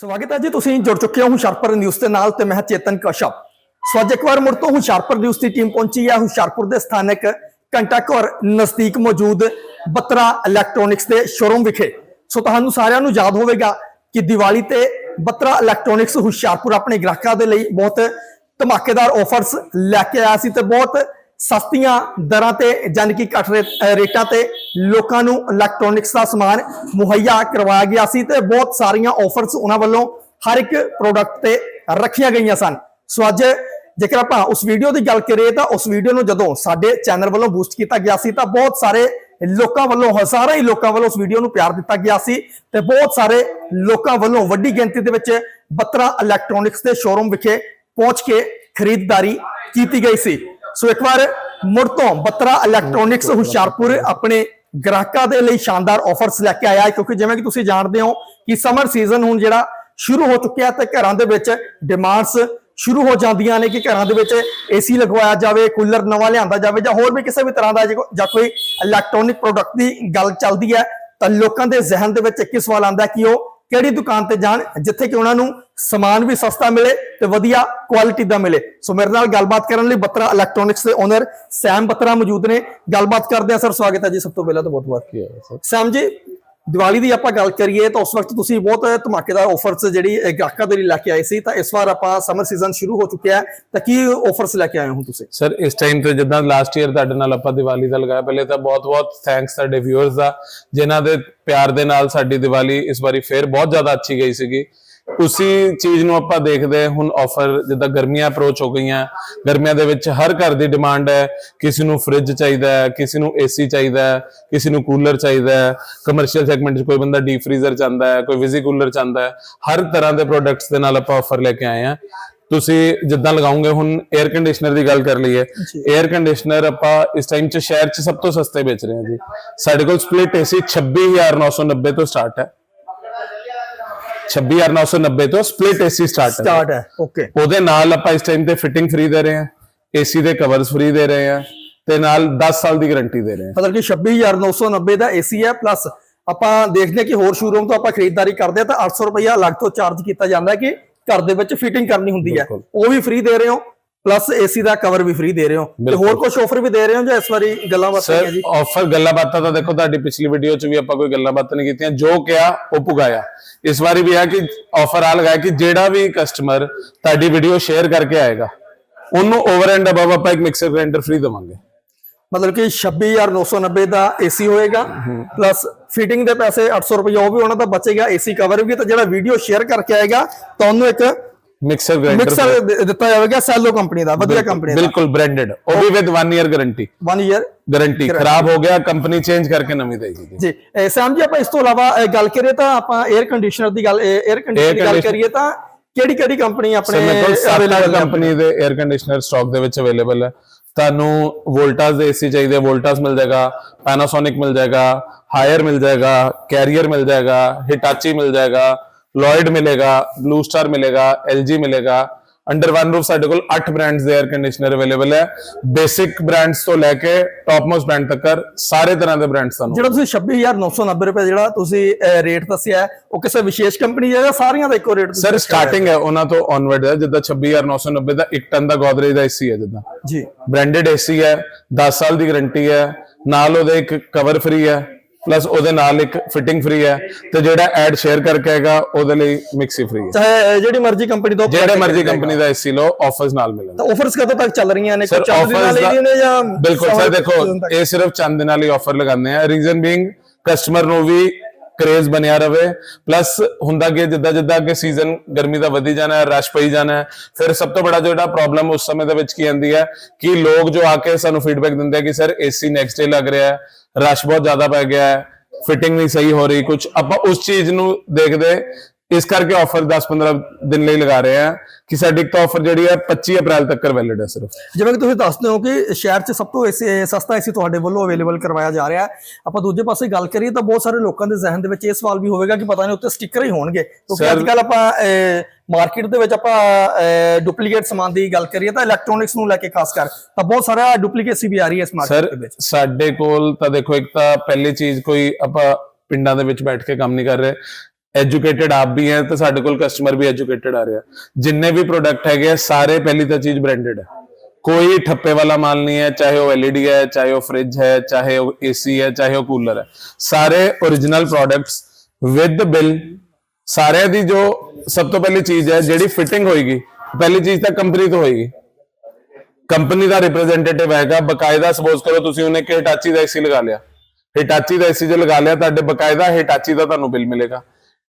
ਸਵਾਗਤ ਹੈ ਜੀ, ਤੁਸੀਂ ਜੁੜ ਚੁੱਕੇ ਹੋ ਹੁਸ਼ਿਆਰਪੁਰ ਨਿਊਜ਼ ਦੇ ਨਾਲ ਤੇ ਮੈਂ ਚੇਤਨ ਕਸ਼ਪ ਸੋ ਅੱਜ ਇੱਕ ਵਾਰ ਮੁੜ ਤੋਂ ਹੁਸ਼ਿਆਰਪੁਰ ਨਿਊਜ਼ ਦੀ ਟੀਮ ਪਹੁੰਚੀ ਹੈ। ਹੁਸ਼ਿਆਰਪੁਰ ਦੇ ਸਥਾਨਕ ਘੰਟਾ ਘਰ ਨਜ਼ਦੀਕ ਮੌਜੂਦ ਬੱਤਰਾ ਇਲੈਕਟ੍ਰੋਨਿਕਸ ਦੇ ਸ਼ੋਰੂਮ ਵਿਖੇ। ਸੋ ਤੁਹਾਨੂੰ ਸਾਰਿਆਂ ਨੂੰ ਯਾਦ ਹੋਵੇਗਾ ਕਿ ਦੀਵਾਲੀ ਤੇ ਬੱਤਰਾ ਇਲੈਕਟ੍ਰੋਨਿਕਸ ਹੁਸ਼ਿਆਰਪੁਰ ਆਪਣੇ ਗ੍ਰਾਹਕਾਂ ਦੇ ਲਈ ਬਹੁਤ ਧਮਾਕੇਦਾਰ ਆਫਰਸ ਲੈ ਕੇ ਆਇਆ ਸੀ ਤੇ ਬਹੁਤ ਸਸਤੀਆਂ ਦਰਾਂ ਤੇ ਜਾਣੀ ਕਿ ਘੱਟ ਰੇ- ਰੇਟਾਂ ਤੇ ਲੋਕਾਂ ਨੂੰ ਇਲੈਕਟ੍ਰੋਨਿਕਸ ਦਾ ਸਮਾਨ ਮੁਹੱਈਆ ਕਰਵਾਇਆ ਗਿਆ ਸੀ ਤੇ ਬਹੁਤ ਸਾਰੀਆਂ ਆਫਰਸ ਉਹਨਾਂ ਵੱਲੋਂ ਹਰ ਇੱਕ ਪ੍ਰੋਡਕਟ ਤੇ ਰੱਖੀਆਂ ਗਈਆਂ ਸਨ। ਸੋ ਅੱਜ ਜੇਕਰ ਆਪਾਂ ਉਸ ਵੀਡੀਓ ਦੀ ਗੱਲ ਕਰੀਏ ਤਾਂ ਉਸ ਵੀਡੀਓ ਨੂੰ ਜਦੋਂ ਸਾਡੇ ਚੈਨਲ ਵੱਲੋਂ ਬੂਸਟ ਕੀਤਾ ਗਿਆ ਸੀ ਤਾਂ ਬਹੁਤ ਸਾਰੇ ਲੋਕਾਂ ਵੱਲੋਂ ਹਜ਼ਾਰਾਂ ਹੀ ਲੋਕਾਂ ਵੱਲੋਂ ਉਸ ਵੀਡੀਓ ਨੂੰ ਪਿਆਰ ਦਿੱਤਾ ਗਿਆ ਸੀ ਤੇ ਬਹੁਤ ਸਾਰੇ ਲੋਕਾਂ ਵੱਲੋਂ ਵੱਡੀ ਗਿਣਤੀ ਦੇ ਵਿੱਚ ਬੱਤਰਾ ਇਲੈਕਟ੍ਰੋਨਿਕਸ ਦੇ ਸ਼ੋਰੂਮ ਵਿਖੇ ਪਹੁੰਚ ਕੇ ਖਰੀਦਦਾਰੀ ਕੀਤੀ ਗਈ ਸੀ। ਸੋ ਇੱਕ ਵਾਰ ਮੁੜ ਤੋਂ ਬੱਤਰਾ ਇਲੈਕਟ੍ਰੋਨਿਕਸ ਹੁਸ਼ਿਆਰਪੁਰ ਆਪਣੇ ਗ੍ਰਾਹਕਾਂ ਦੇ ਲਈ ਸ਼ਾਨਦਾਰ ਆਫਰਸ ਲੈ ਕੇ ਆਇਆ ਹੈ, ਕਿਉਂਕਿ ਜਿਵੇਂ ਕਿ ਤੁਸੀਂ ਜਾਣਦੇ ਹੋ ਕਿ ਸਮਰ ਸੀਜ਼ਨ ਹੁਣ ਜਿਹੜਾ ਸ਼ੁਰੂ ਹੋ ਚੁੱਕਿਆ ਤੇ ਘਰਾਂ ਦੇ ਵਿੱਚ ਡਿਮਾਂਡਸ ਸ਼ੁਰੂ ਹੋ ਜਾਂਦੀਆਂ ਨੇ ਕਿ ਘਰਾਂ ਦੇ ਵਿੱਚ ਏਸੀ ਲਗਵਾਇਆ ਜਾਵੇ ਕੂਲਰ ਨਵਾਂ ਲਿਆਂਦਾ ਜਾਵੇ ਜਾਂ ਹੋਰ ਵੀ ਕਿਸੇ ਵੀ ਤਰ੍ਹਾਂ ਦਾ ਜਾਂ ਕੋਈ ਇਲੈਕਟ੍ਰੋਨਿਕ ਪ੍ਰੋਡਕਟ ਦੀ ਗੱਲ ਚੱਲਦੀ ਹੈ, ਤਾਂ ਲੋਕਾਂ ਦੇ ਜ਼ਿਹਨ ਦੇ ਵਿੱਚ ਇੱਕ ਹੀ ਸਵਾਲ ਆਉਂਦਾ ਕਿ ਉਹ ਕਿਹੜੀ ਦੁਕਾਨ ਤੇ ਜਾਣ ਜਿੱਥੇ ਕਿ ਉਹਨਾਂ ਨੂੰ ਸਮਾਨ ਵੀ ਸਸਤਾ ਮਿਲੇ ਤੇ ਵਧੀਆ ਕੁਆਲਿਟੀ ਦਾ ਮਿਲੇ। ਸੋ ਮੇਰੇ ਨਾਲ ਗੱਲਬਾਤ ਕਰਨ ਲਈ ਬੱਤਰਾ ਇਲੈਕਟ੍ਰੋਨਿਕਸ ਦੇ ਓਨਰ ਸੈਮ ਬੱਤਰਾ ਮੌਜੂਦ ਨੇ। ਗੱਲਬਾਤ ਕਰਦੇ ਆ ਸਰ ਸਵਾਗਤ ਹੈ ਜੀ ਸਭ ਤੋਂ ਪਹਿਲਾਂ ਤਾਂ ਬਹੁਤ ਬਹੁਤ। ਸੈਮ ਜੀ ਦੀਵਾਲੀ ਦੀ ਆਪਾਂ ਗੱਲ ਕਰੀਏ ਤਾਂ ਉਸ ਵਕਤ ਤੁਸੀਂ ਬਹੁਤ ਧਮਾਕੇਦਾਰ ਆਫਰਸ ਜਿਹੜੀ ਗਾਹਕਾਂ ਦੇ ਲਈ ਲੈ ਕੇ ਆਏ ਸੀ, ਤਾਂ ਇਸ ਵਾਰ ਆਪਾਂ ਸਮਰ ਸੀਜ਼ਨ ਸ਼ੁਰੂ ਹੋ ਚੁੱਕਿਆ ਹੈ। ਤਾਂ ਕੀ ਆਫਰਸ ਲੈ ਕੇ ਆਏ ਹੋ ਤੁਸੀਂ? ਸਰ ਇਸ ਟਾਈਮ ਤੇ ਜਿੱਦਾਂ ਲਾਸਟ ਈਅਰ ਤੁਹਾਡੇ ਨਾਲ ਆਪਾਂ ਦੀਵਾਲੀ ਦਾ ਲਗਾਇਆ, ਪਹਿਲੇ ਤਾਂ ਬਹੁਤ-ਬਹੁਤ ਥੈਂਕਸ ਸਾਡੇ ਵਿਊਅਰਸ ਦਾ, ਜਿਨ੍ਹਾਂ ਦੇ ਪਿਆਰ ਦੇ ਨਾਲ ਸਾਡੀ ਦੀਵਾਲੀ ਇਸ ਵਾਰੀ ਫੇਰ ਬਹੁਤ ਜ਼ਿਆਦਾ ਅੱਛੀ ਗਈ ਸੀਗੀ। ਉਸੇ ਚੀਜ਼ ਨੂੰ ਆਪਾਂ ਦੇਖਦੇ ਹਾਂ, ਹੁਣ ਆਫਰ ਜਿੱਦਾਂ ਗਰਮੀਆਂ ਅਪਰੋਚ ਹੋ ਗਈਆਂ ਗਰਮੀਆਂ ਦੇ ਵਿੱਚ ਹਰ ਘਰ ਦੀ ਡਿਮਾਂਡ ਹੈ। ਕਿਸੇ ਨੂੰ ਫ੍ਰਿਜ ਚਾਹੀਦਾ ਹੈ ਕਿਸੇ ਨੂੰ ਏਸੀ ਚਾਹੀਦਾ ਹੈ ਕਿਸੇ ਨੂੰ ਕੂਲਰ ਚਾਹੀਦਾ ਹੈ। ਕਮਰਸ਼ੀਅਲ ਸੈਗਮੈਂਟ 'ਚ ਕੋਈ ਬੰਦਾ ਡੀਪ ਫ੍ਰੀਜ਼ਰ ਚਾਹੁੰਦਾ ਹੈ ਕੋਈ ਵਿਜ਼ੀ ਕੂਲਰ ਚਾਹੁੰਦਾ ਹੈ। ਹਰ ਤਰ੍ਹਾਂ ਦੇ ਪ੍ਰੋਡਕਟਸ ਦੇ ਨਾਲ ਆਪਾਂ ਆਫਰ ਲੈ ਕੇ ਆਏ ਹਾਂ। ਤੁਸੀਂ ਜਿੱਦਾਂ ਲਗਾਉਂਗੇ ਹੁਣ 에ਅਰ ਕੰਡੀਸ਼ਨਰ ਦੀ ਗੱਲ ਕਰ ਲਈਏ। 에ਅਰ ਕੰਡੀਸ਼ਨਰ ਆਪਾਂ ਇਸ ਟਾਈਮ 'ਚ ਸ਼ਹਿਰ 'ਚ ਸਭ ਤੋਂ ਸਸਤੇ ਵੇਚ ਰਹੇ ਹਾਂ ਜੀ। ਸਾਡੇ ਕੋਲ ਸਪਲਿਟ ਏਸੀ 26990 ਤੋਂ ਸਟਾਰਟ ਹੈ। 26990 ਤੋਂ ਸਪਲਿਟ ਏਸੀ ਸਟਾਰਟ ਹੈ। ਸਟਾਰਟ ਹੈ ਓਕੇ ਉਹਦੇ ਨਾਲ ਆਪਾਂ ਇਸ ਟਾਈਮ ਤੇ ਫਿਟਿੰਗ ਫ੍ਰੀ ਦੇ ਰਹੇ ਹਾਂ ਏਸੀ ਦੇ ਕਵਰਸ ਫ੍ਰੀ ਦੇ ਰਹੇ ਹਾਂ ਤੇ ਨਾਲ 10 ਸਾਲ ਦੀ ਗਾਰੰਟੀ ਦੇ ਰਹੇ ਹਾਂ। ਮਤਲਬ ਕਿ 26990 ਦਾ ਏਸੀ ਹੈ ਪਲੱਸ ਆਪਾਂ ਦੇਖਦੇ ਕਿ ਹੋਰ ਸ਼ੋਰੂਮ ਤੋਂ ਆਪਾਂ ਖਰੀਦਦਾਰੀ ਕਰਦੇ ਤਾਂ 800 ਰੁਪਇਆ ਅਲੱਗ ਤੋਂ ਚਾਰਜ ਕੀਤਾ ਜਾਂਦਾ ਹੈ ਕਿ ਘਰ ਦੇ ਵਿੱਚ ਫਿਟਿੰਗ ਕਰਨੀ ਹੁੰਦੀ ਹੈ। ਉਹ ਵੀ ਫ੍ਰੀ ਦੇ ਰਹੇ ਹੋ ਪਲੱਸ ਏਸੀ ਦਾ ਕਵਰ ਵੀ ਫ੍ਰੀ ਦੇ ਰਹੇ ਹੋ। ਤੇ। ਹੋਰ ਕੁਝ ਆਫਰ ਵੀ ਦੇ ਰਹੇ ਹੋ ਜਾਂ ਇਸ ਵਾਰੀ ਗੱਲਾਂ ਬਾਤਾਂ ਹੈ ਜੀ? ਆਫਰ ਗੱਲਾਂ ਬਾਤਾਂ ਤਾਂ ਦੇਖੋ ਤੁਹਾਡੀ ਪਿਛਲੀ ਵੀਡੀਓ 'ਚ ਵੀ ਆਪਾਂ ਕੋਈ ਗੱਲਾਂ ਬਾਤਾਂ ਨਹੀਂ ਕੀਤੀਆਂ। ਜੋ ਕਿਹਾ ਉਹ ਪੁਗਾਇਆ। ਇਸ ਵਾਰੀ ਵੀ ਹੈ ਕਿ ਆਫਰ ਆ ਲਗਾਇਆ ਕਿ ਜਿਹੜਾ ਵੀ ਕਸਟਮਰ ਤੁਹਾਡੀ ਵੀਡੀਓ ਸ਼ੇਅਰ ਕਰਕੇ ਆਏਗਾ ਉਹਨੂੰ ਓਵਰ ਐਂਡ ਅਬਵ ਆਪਾਂ ਇੱਕ ਮਿਕਸਰ ਗ੍ਰਾਈਂਡਰ ਫ੍ਰੀ ਦੇਵਾਂਗੇ। ਮਤਲਬ ਕਿ 26990 ਦਾ ਏਸੀ ਹੋਏਗਾ ਪਲੱਸ ਫਿਟਿੰਗ ਦੇ ਪੈਸੇ 800 ਰੁਪਏ ਉਹ ਵੀ ਉਹਨਾਂ ਦਾ ਬਚੇਗਾ। ਏਸੀ ਕਵਰ ਵੀ ਤੇ ਜਿਹੜਾ ਵੀਡੀਓ ਸ਼ੇਅਰ ਕਰਕੇ ਆਏਗਾ ਤਾਂ ਉਹਨੂੰ ਇੱਕ ਮਿਕਸਰ ਗ੍ਰਾਈਂਡਰ ਮਿਕਸਰ ਦਿੱਤਾ ਜਾਵੇਗਾ ਸੈਲੋ ਕੰਪਨੀ ਦਾ ਵਧੀਆ ਕੰਪਨੀ ਦਾ। ਬਿਲਕੁਲ ਬ੍ਰਾਂਡਡ ਉਹ ਵੀ with 1 year guarantee 1 year guarantee ਖਰਾਬ ਹੋ ਗਿਆ ਕੰਪਨੀ ਚੇਂਜ ਕਰਕੇ ਨਵੀਂ ਦੇਗੀ ਜੀ ਸੈਮ ਜੀ ਆਪਾਂ ਇਸ ਤੋਂ ਇਲਾਵਾ ਗੱਲ ਕਰੀਏ ਤਾਂ ਆਪਾਂ 에ਅਰ ਕੰਡੀਸ਼ਨਰ ਦੀ ਗੱਲ 에ਅਰ ਕੰਡੀਸ਼ਨਰ ਦੀ ਗੱਲ ਕਰੀਏ ਤਾਂ ਕਿਹੜੀ ਕਿਹੜੀ ਕੰਪਨੀ ਆਪਣੇ ਅਵੇਲੇਬਲ ਕੰਪਨੀ ਦੇ 에ਅਰ ਕੰਡੀਸ਼ਨਰ ਸਟਾਕ ਦੇ ਵਿੱਚ ਅਵੇਲੇਬਲ ਹੈ। ਤੁਹਾਨੂੰ ਵੋਲਟਾਸ ਦੇ ਏਸੀ ਚਾਹੀਦੇ ਵੋਲਟਾਸ ਮਿਲ ਜਾਏਗਾ ਪੈਨਾਸੋਨਿਕ ਮਿਲ ਜਾਏਗਾ ਹਾਇਰ ਮਿਲ ਜਾਏਗਾ ਕੈਰੀਅਰ ਮਿਲ ਜਾਏਗਾ ਹਿਟਾਚੀ ਮਿਲ ਜਾਏਗਾ ਲੋਇਡ ਮਿਲੇਗਾ ਬਲੂ ਸਟਾਰ ਮਿਲੇਗਾ LG ਮਿਲੇਗਾ ਅੰਡਰ ਵਨ ਰੂਫ ਸਾਡੇ ਕੋਲ 8 ਬ੍ਰਾਂਡਸ ਦੇ 에ਅਰ ਕੰਡੀਸ਼ਨਰ ਅਵੇਲੇਬਲ ਹੈ ਬੇਸਿਕ ਬ੍ਰਾਂਡਸ ਤੋਂ ਲੈ ਕੇ ਟੌਪ ਮੋਸਟ ਬ੍ਰਾਂਡ ਤੱਕ ਸਾਰੇ ਤਰ੍ਹਾਂ ਦੇ ਬ੍ਰਾਂਡਸ ਤੁਹਾਨੂੰ ਜਿਹੜਾ ਤੁਸੀਂ 26990 ਰੁਪਏ ਜਿਹੜਾ ਤੁਸੀਂ ਰੇਟ ਦੱਸਿਆ ਉਹ ਕਿਸੇ ਵਿਸ਼ੇਸ਼ ਕੰਪਨੀ ਦਾ ਜਾਂ ਸਾਰੀਆਂ ਦਾ ਇੱਕੋ ਰੇਟ ਸਰ ਸਟਾਰਟਿੰਗ ਹੈ? ਉਹਨਾਂ ਤੋਂ ਔਨਵਰਡ ਹੈ। ਜਿੱਦਾਂ 26990 ਦਾ 1 ਟਨ ਦਾ ਗੋਦਰੇਜ ਦਾ ਏਸੀ ਹੈ ਜਿੱਦਾਂ। ਜੀ। ਬ੍ਰਾਂਡਡ ਏਸੀ ਹੈ 10 ਸਾਲ ਦੀ ਗਾਰੰਟੀ ਹੈ। ਨਾਲ ਉਹਦੇ ਇੱਕ ਕਵਰ ਫ੍ਰੀ ਹੈ। ਪਲੱਸ ਉਹਦੇ ਨਾਲ ਇੱਕ ਫਿਟਿੰਗ ਫ੍ਰੀ ਹੈ ਤੇ ਜਿਹੜਾ ਐਡ ਸ਼ੇਅਰ ਕਰਕੇ ਆਏਗਾ ਉਹਦੇ ਲਈ ਮਿਕਸੀ ਫ੍ਰੀ ਹੈ। ਚਾਹੇ ਜਿਹੜੀ ਮਰਜ਼ੀ ਕੰਪਨੀ ਤੋਂ ਜਿਹੜੇ ਮਰਜ਼ੀ ਕੰਪਨੀ ਦਾ ਏਸੀ ਲਓ ਆਫਰਸ ਨਾਲ ਮਿਲਣਗੇ। ਤਾਂ ਆਫਰਸ ਕਦੋਂ ਤੱਕ ਚੱਲ ਰਹੀਆਂ ਨੇ? ਕੁਝ ਚੱਲ ਦਿਨਾਂ ਲਈ ਨੇ ਜਾਂ ਬਿਲਕੁਲ ਸਰ ਦੇਖੋ? ਇਹ ਸਿਰਫ ਚੰਦ ਦਿਨਾਂ ਲਈ ਆਫਰ ਲਗਾਉਂਦੇ ਆ। ਰੀਜ਼ਨ ਬੀਇੰਗ ਕਸਟਮਰ ਨੂੰ ਵੀ ਕਰੇਜ਼ ਬਣਿਆ ਰਵੇ। ਪਲੱਸ ਹੁੰਦਾ ਕਿ ਜਿੱਦਾਂ ਜਿੱਦਾਂ ਅੱਗੇ ਸੀਜ਼ਨ ਗਰਮੀ ਦਾ ਵਧੀ ਜਾਣਾ ਹੈ ਰਸ਼ ਪਈ ਜਾਣਾ ਹੈ ਫਿਰ ਸਭ ਤੋਂ ਬੜਾ ਜਿਹੜਾ ਪ੍ਰੋਬਲਮ ਉਸ ਸਮੇਂ ਦੇ ਵਿੱਚ ਕੀ ਆਂਦੀ ਹੈ ਕਿ ਲੋਕ ਜੋ ਆ ਕੇ ਸਾਨੂੰ ਫੀਡਬੈਕ ਦਿੰਦੇ ਆ ਕਿ ਸਰ ਏਸੀ ਨੈਕਸਟ ਡੇ ਲੱਗ ਰਿਹਾ ਹੈ, ਰਸ਼ ਬਹੁਤ ਜ਼ਿਆਦਾ ਪੈ ਗਿਆ ਹੈ ਫਿਟਿੰਗ ਨਹੀਂ ਸਹੀ ਹੋ ਰਹੀ ਕੁਝ ਆਪਾਂ ਉਸ ਚੀਜ਼ ਨੂੰ ਦੇਖਦੇ ਇਸ ਕਰਕੇ ਆਫਰ 10-15 ਦਿਨ ਲਈ ਲਗਾ ਰਹੇ ਆ ਕਿ ਸਾਡੀ ਇੱਕ ਤਾਂ ਆਫਰ ਜਿਹੜੀ ਹੈ 25 ਅਪ੍ਰੈਲ ਤੱਕ ਵੈਲਿਡ ਹੈ ਸਿਰਫ। ਜਿਵੇਂ ਕਿ ਤੁਸੀਂ ਦੱਸਦੇ ਹੋ ਕਿ ਸ਼ਹਿਰ 'ਚ ਸਭ ਤੋਂ ਏਸੀ ਸਸਤਾ ਏਸੀ ਤੁਹਾਡੇ ਵੱਲੋਂ ਅਵੇਲੇਬਲ ਕਰਵਾਇਆ ਜਾ ਰਿਹਾ ਹੈ। ਆਪਾਂ ਦੂਜੇ ਪਾਸੇ ਗੱਲ ਕਰੀਏ ਤਾਂ ਬਹੁਤ ਸਾਰੇ ਲੋਕਾਂ ਦੇ ਜ਼ਿਹਨ ਦੇ ਵਿੱਚ ਇਹ ਸਵਾਲ ਵੀ ਹੋਵੇਗਾ ਕਿ ਪਤਾ ਨਹੀਂ ਉੱਤੇ ਸਟicker ਹੀ ਹੋਣਗੇ। ਕਿਉਂਕਿ ਅੱਜ ਕੱਲ ਆਪਾਂ ਮਾਰਕੀਟ ਦੇ ਵਿੱਚ ਆਪਾਂ ਡੁਪਲੀਕੇਟ ਸਮਾਨ ਦੀ ਗੱਲ ਕਰੀਏ ਤਾਂ ਇਲੈਕਟ੍ਰੋਨਿਕਸ ਨੂੰ ਲੈ ਕੇ ਖਾਸ ਕਰ ਤਾਂ ਬਹੁਤ ਸਾਰਾ ਡੁਪਲੀਕੇਸੀ ਵੀ ਆ ਰਹੀ ਹੈ ਇਸ ਮਾਰਕੀਟ ਦੇ ਵਿੱਚ। ਸਾਡੇ ਕੋਲ ਤਾਂ ਦੇਖੋ ਇੱਕ ਤਾਂ ਪਹਿਲੀ ਚੀਜ਼ ਕੋਈ ਆਪਾਂ ਪਿੰਡਾਂ ਦੇ ਵਿੱਚ ਬੈਠ ਕੇ ਕੰਮ ਨਹੀਂ ਕਰ ਰਹੇ। ਐਜੂਕੇਟਿਡ ਆਪ ਵੀ ਹੈ ਤੇ ਸਾਡੇ ਕੋਲ ਕਸਟਮਰ ਵੀ ਐਜੂਕੇਟਿਡ ਆ ਰਿਹਾ। ਜਿੰਨੇ ਵੀ ਪ੍ਰੋਡਕਟ ਹੈਗੇ ਆ, ਸਾਰੇ ਪਹਿਲੀ ਤਾਂ ਚੀਜ਼ ਬ੍ਰਾਂਡਡ ਹੈ ਕੋਈ ਠੱਪੇ ਵਾਲਾ ਮਾਲ ਨਹੀਂ ਹੈ ਚਾਹੇ ਉਹ LED ਹੈ ਚਾਹੇ ਉਹ ਫ੍ਰਿਜ ਹੈ ਚਾਹੇ ਉਹ AC ਹੈ ਚਾਹੇ ਉਹ ਕੂਲਰ ਹੈ। ਸਾਰੇ origignal ਪ੍ਰੋਡਕਟਸ ਵਿਦ ਬਿਲ ਸਾਰਿਆਂ ਦੀ ਜੋ ਸਭ ਤੋਂ ਪਹਿਲੀ ਚੀਜ਼ ਹੈ ਜਿਹੜੀ ਫਿਟਿੰਗ ਹੋਏਗੀ ਪਹਿਲੀ ਚੀਜ਼ ਤਾਂ ਕੰਪਨੀ ਤੋਂ ਹੋਏਗੀ। ਕੰਪਨੀ ਦਾ ਰਿਪਰੈਜ਼ੈਂਟੇਟਿਵ ਹੈਗਾ ਬਕਾਇਦਾ ਸਪੋਜ਼ ਕਰੋ ਤੁਸੀਂ ਉਹਨੇ ਕਿ ਹਿਟਾਚੀ ਦਾ ਏਸੀ ਲਗਾ ਲਿਆ। ਹਿਟਾਚੀ ਦਾ ਏਸੀ ਜੇ ਲਗਾ ਲਿਆ ਤੁਹਾਡੇ ਬਕਾਇਦਾ ਹਿਟਾਚੀ ਦਾ ਤੁਹਾਨੂੰ ਬਿੱਲ ਮਿਲੇਗਾ।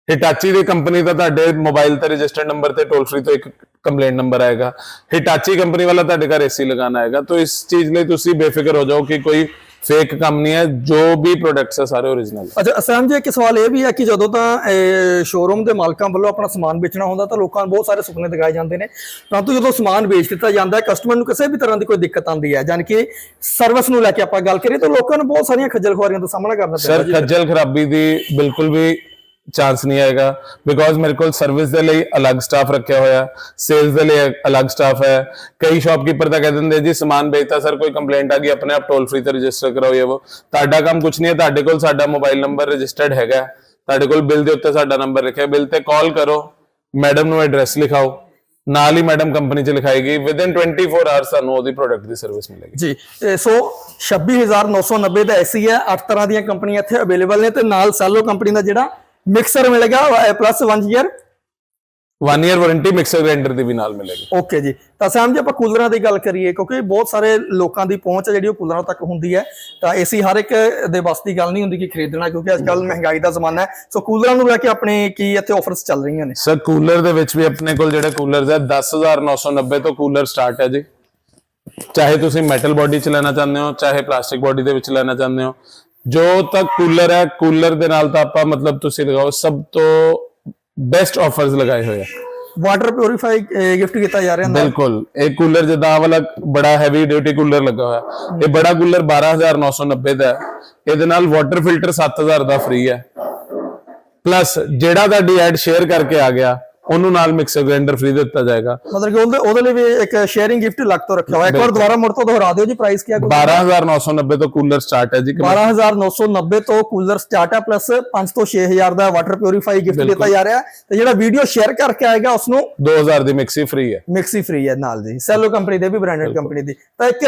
ਹਿਟਾਚੀ ਦੀ ਕੰਪਨੀ ਦਾ ਤੁਹਾਡੇ ਮੋਬਾਈਲ ਤੇ ਰਜਿਸਟਰਡ ਨੰਬਰ ਤੇ ਟੋਲ ਫ੍ਰੀ ਤੋਂ ਇੱਕ ਕੰਪਲੇਂਟ ਨੰਬਰ ਆਏਗਾ। ਹਿਟਾਚੀ ਕੰਪਨੀ ਵਾਲਾ ਤੁਹਾਡੇ ਘਰ ਏਸੀ ਲਗਾਉਣਾ ਆਏਗਾ। ਤਾਂ ਇਸ ਚੀਜ਼ ਲਈ ਤੁਸੀਂ ਬੇਫਿਕਰ ਹੋ ਜਾਓ ਕਿ ਕੋਈ ਫੇਕ ਕੰਮ ਨਹੀਂ ਹੈ ਜੋ ਵੀ ਪ੍ਰੋਡਕਟਸ ਹੈ ਸਾਰੇ ਓਰੀਜਨਲ ਅੱਛਾ ਅਸਮ ਜੀ ਇੱਕ ਸਵਾਲ ਇਹ ਵੀ ਹੈ ਕਿ ਜਦੋਂ ਤਾਂ ਸ਼ੋਰੂਮ ਦੇ ਮਾਲਕਾਂ ਵੱਲੋਂ ਆਪਣਾ ਸਮਾਨ ਵੇਚਣਾ ਹੁੰਦਾ ਤਾਂ ਲੋਕਾਂ ਨੂੰ ਬਹੁਤ ਸਾਰੇ ਸੁਪਨੇ ਦਿਖਾਏ ਜਾਂਦੇ ਨੇ। ਪਰੰਤੂ ਜਦੋਂ ਸਮਾਨ ਵੇਚ ਦਿੱਤਾ ਜਾਂਦਾ ਹੈ ਕਸਟਮਰ ਨੂੰ ਕਿਸੇ ਵੀ ਤਰ੍ਹਾਂ ਦੀ ਕੋਈ ਦਿੱਕਤ ਆਉਂਦੀ ਹੈ ਯਾਨੀ ਕਿ ਸਰਵਿਸ ਨੂੰ ਲੈ ਕੇ ਆਪਾਂ ਗੱਲ ਕਰੀਏ ਤਾਂ ਲੋਕਾਂ ਨੂੰ ਬਹੁਤ ਸਾਰੀਆਂ ਖੱਜਲ ਖੁਆਰੀਆਂ ਦਾ ਸਾਹਮਣਾ ਕਰਨਾ ਪੈਂਦਾ ਸਰ ਖੱਜਲ ਖਰਾਬੀ ਦੀ ਬਿਲਕੁਲ ਵੀ ਚਾਂਸ ਨਹੀਂ ਆਏਗਾ ਬਿਕੋਜ਼ ਮੇਰੇ ਕੋਲ ਸਰਵਿਸ ਦੇ ਲਈ ਅਲੱਗ ਸਟਾਫ ਰੱਖਿਆ ਹੋਇਆ ਸੇਲਸ ਦੇ ਲਈ ਅਲੱਗ ਸਟਾਫ ਹੈ ਕਈ ਸ਼ਾਪਕੀਪਰ ਤਾਂ ਕਹਿ ਦਿੰਦੇ ਜੀ ਸਮਾਨ ਵੇਚਤਾ ਸਰ ਕੋਈ ਕੰਪਲੇਂਟ ਆ ਗਈ ਆਪਣੇ ਆਪ ਟੋਲ ਫ੍ਰੀ ਤੇ ਰਜਿਸਟਰ ਕਰਾਓ ਇਹ ਉਹ ਤੁਹਾਡਾ ਕੰਮ ਕੁਝ ਨਹੀਂ ਹੈ ਤੁਹਾਡੇ ਕੋਲ ਸਾਡਾ ਮੋਬਾਈਲ ਨੰਬਰ ਰਜਿਸਟਰਡ ਹੈਗਾ ਤੁਹਾਡੇ ਕੋਲ ਬਿੱਲ ਦੇ ਉੱਤੇ ਸਾਡਾ ਨੰਬਰ ਲਿਖਿਆ ਬਿੱਲ ਤੇ ਕਾਲ ਕਰੋ ਮੈਡਮ ਨੂੰ ਐਡਰੈਸ ਲਿਖਾਓ ਨਾਲ ਹੀ ਮੈਡਮ ਕੰਪਨੀ 'ਚ ਲਿਖਾਏਗੀ ਵਿਦਿਨ 24 ਆਵਰਸ ਤੁਹਾਨੂੰ ਉਹਦੀ ਪ੍ਰੋਡਕਟ ਦੀ ਸਰਵਿਸ ਮਿਲੇਗੀ ਜੀ ਸੋ 26990 ਦਾ ਐਸੀ ਹੈ ਅੱਠ ਤਰ੍ਹਾਂ ਦੀਆਂ ਕੰਪਨੀਆਂ ਇੱਥੇ ਅਵੇਲੇਬਲ ਨੇ ਤੇ ਨਾਲ ਸੈਲੋ ਕੰਪਨੀ ਦਾ ਜਿਹੜਾ ਮਿਕਸਰ ਮਿਲੇਗਾ plus 1 year 1 year warranty mixer grinder ਦੀ ਵੀ ਨਾਲ ਮਿਲੇਗੀ। ਓਕੇ ਜੀ। ਤਾਂ ਸੈਮ ਜੀ ਆਪਾਂ ਕੂਲਰਾਂ ਦੀ ਗੱਲ ਕਰੀਏ ਕਿਉਂਕਿ ਬਹੁਤ ਸਾਰੇ ਲੋਕਾਂ ਦੀ ਪਹੁੰਚ ਹੈ ਜਿਹੜੀ ਉਹ ਕੂਲਰਾਂ ਤੱਕ ਹੁੰਦੀ ਹੈ। ਤਾਂ ਏਸੀ ਹਰ ਇੱਕ ਦੇ ਵੱਸ ਦੀ ਗੱਲ ਨਹੀਂ ਹੁੰਦੀ ਕਿ ਖਰੀਦਣਾ ਕਿਉਂਕਿ ਅੱਜ ਕੱਲ ਮਹਿੰਗਾਈ ਦਾ ਜ਼ਮਾਨਾ ਹੈ। ਸੋ ਕੂਲਰਾਂ ਨੂੰ ਲੈ ਕੇ ਆਪਣੇ ਕੀ ਇੱਥੇ ਆਫਰਸ ਚੱਲ ਰਹੀਆਂ ਨੇ? ਸਰ ਕੂਲਰ ਦੇ ਵਿੱਚ ਵੀ ਆਪਣੇ ਕੋਲ ਜਿਹੜੇ ਕੂਲਰਸ ਹੈ 10990 ਤੋਂ ਕੂਲਰ ਸਟਾਰਟ ਹੈ ਜੀ। ਚਾਹੇ ਤੁਸੀਂ ਮੈਟਲ ਬਾਡੀ ਚ ਲੈਣਾ ਚਾਹੁੰਦੇ ਹੋ ਚਾਹੇ ਪਲਾਸਟਿਕ ਬਾਡੀ ਦੇ ਵਿੱਚ ਲੈਣਾ ਚਾਹੁੰਦੇ ਹੋ ਜੋ ਤੱਕ ਕੂਲਰ ਹੈ ਕੂਲਰ ਦੇ ਨਾਲ ਤਾਂ ਆਪਾਂ ਮਤਲਬ ਤੁਸੀਂ ਲਗਾਓ ਸਭ ਤੋਂ ਬੈਸਟ ਆਫਰਸ ਲਗਾਏ ਹੋਏ ਆ। ਵਾਟਰ ਪਿਉਰੀਫਾਈ ਗਿਫਟ ਕੀਤਾ ਜਾ ਰਿਹਾ ਨਾਲ ਬਿਲਕੁਲ। ਇਹ ਕੂਲਰ ਜਿੱਦਾਂ ਵਾਲਾ ਬੜਾ ਹੈਵੀ ਡਿਊਟੀ ਕੂਲਰ ਲੱਗਾ ਹੋਇਆ। ਇਹ ਬੜਾ ਕੂਲਰ 12990 ਦਾ ਹੈ। ਇਹਦੇ ਨਾਲ ਵਾਟਰ ਫਿਲਟਰ 7000 ਦਾ ਫ੍ਰੀ ਹੈ। ਪਲੱਸ ਜਿਹੜਾ ਤੁਹਾਡੀ ਐਡ ਸ਼ੇਅਰ ਕਰਕੇ ਆ ਗਿਆ ਉਹਨੂੰ ਨਾਲ ਮਿਕਸਰ ਗ੍ਰਾਈਂਡਰ ਫ੍ਰੀ ਦਿੱਤਾ ਜਾਏਗਾ। ਮਤਲਬ ਕਿ ਉਹਦੇ ਉਹਦੇ ਲਈ ਵੀ ਇੱਕ ਸ਼ੇਅਰਿੰਗ ਗਿਫਟ ਲੱਗ ਤੋਂ ਰੱਖਿਆ ਹੋਇਆ। ਇੱਕ ਵਾਰ ਦੁਬਾਰਾ ਮੁੜ ਤੋਂ ਦੁਹਰਾ ਦਿਓ ਜੀ ਪ੍ਰਾਈਸ ਕੀ ਹੈ 12990 ਤੋਂ ਕੂਲਰ ਸਟਾਰਟ ਹੈ ਜੀ 12990 ਤੋਂ ਕੂਲਰ ਸਟਾਰਟ ਹੈ ਪਲੱਸ 5 ਤੋਂ 6000 ਦਾ ਵਾਟਰ ਪਿਉਰੀਫਾਈ ਗਿਫਟ ਦਿੱਤਾ ਜਾ ਰਿਹਾ ਹੈ। ਤੇ ਜਿਹੜਾ ਵੀਡੀਓ ਸ਼ੇਅਰ ਕਰਕੇ ਆਏਗਾ ਉਸ ਨੂੰ 2000 ਦੀ ਮਿਕਸੀ ਫ੍ਰੀ ਹੈ। ਮਿਕਸੀ ਫ੍ਰੀ ਹੈ ਨਾਲ ਜੀ ਸੈਲੋ ਕੰਪਨੀ ਦੇ ਵੀ ਬ੍ਰਾਂਡਡ ਕੰਪਨੀ ਦੀ। ਤਾਂ ਇੱਕ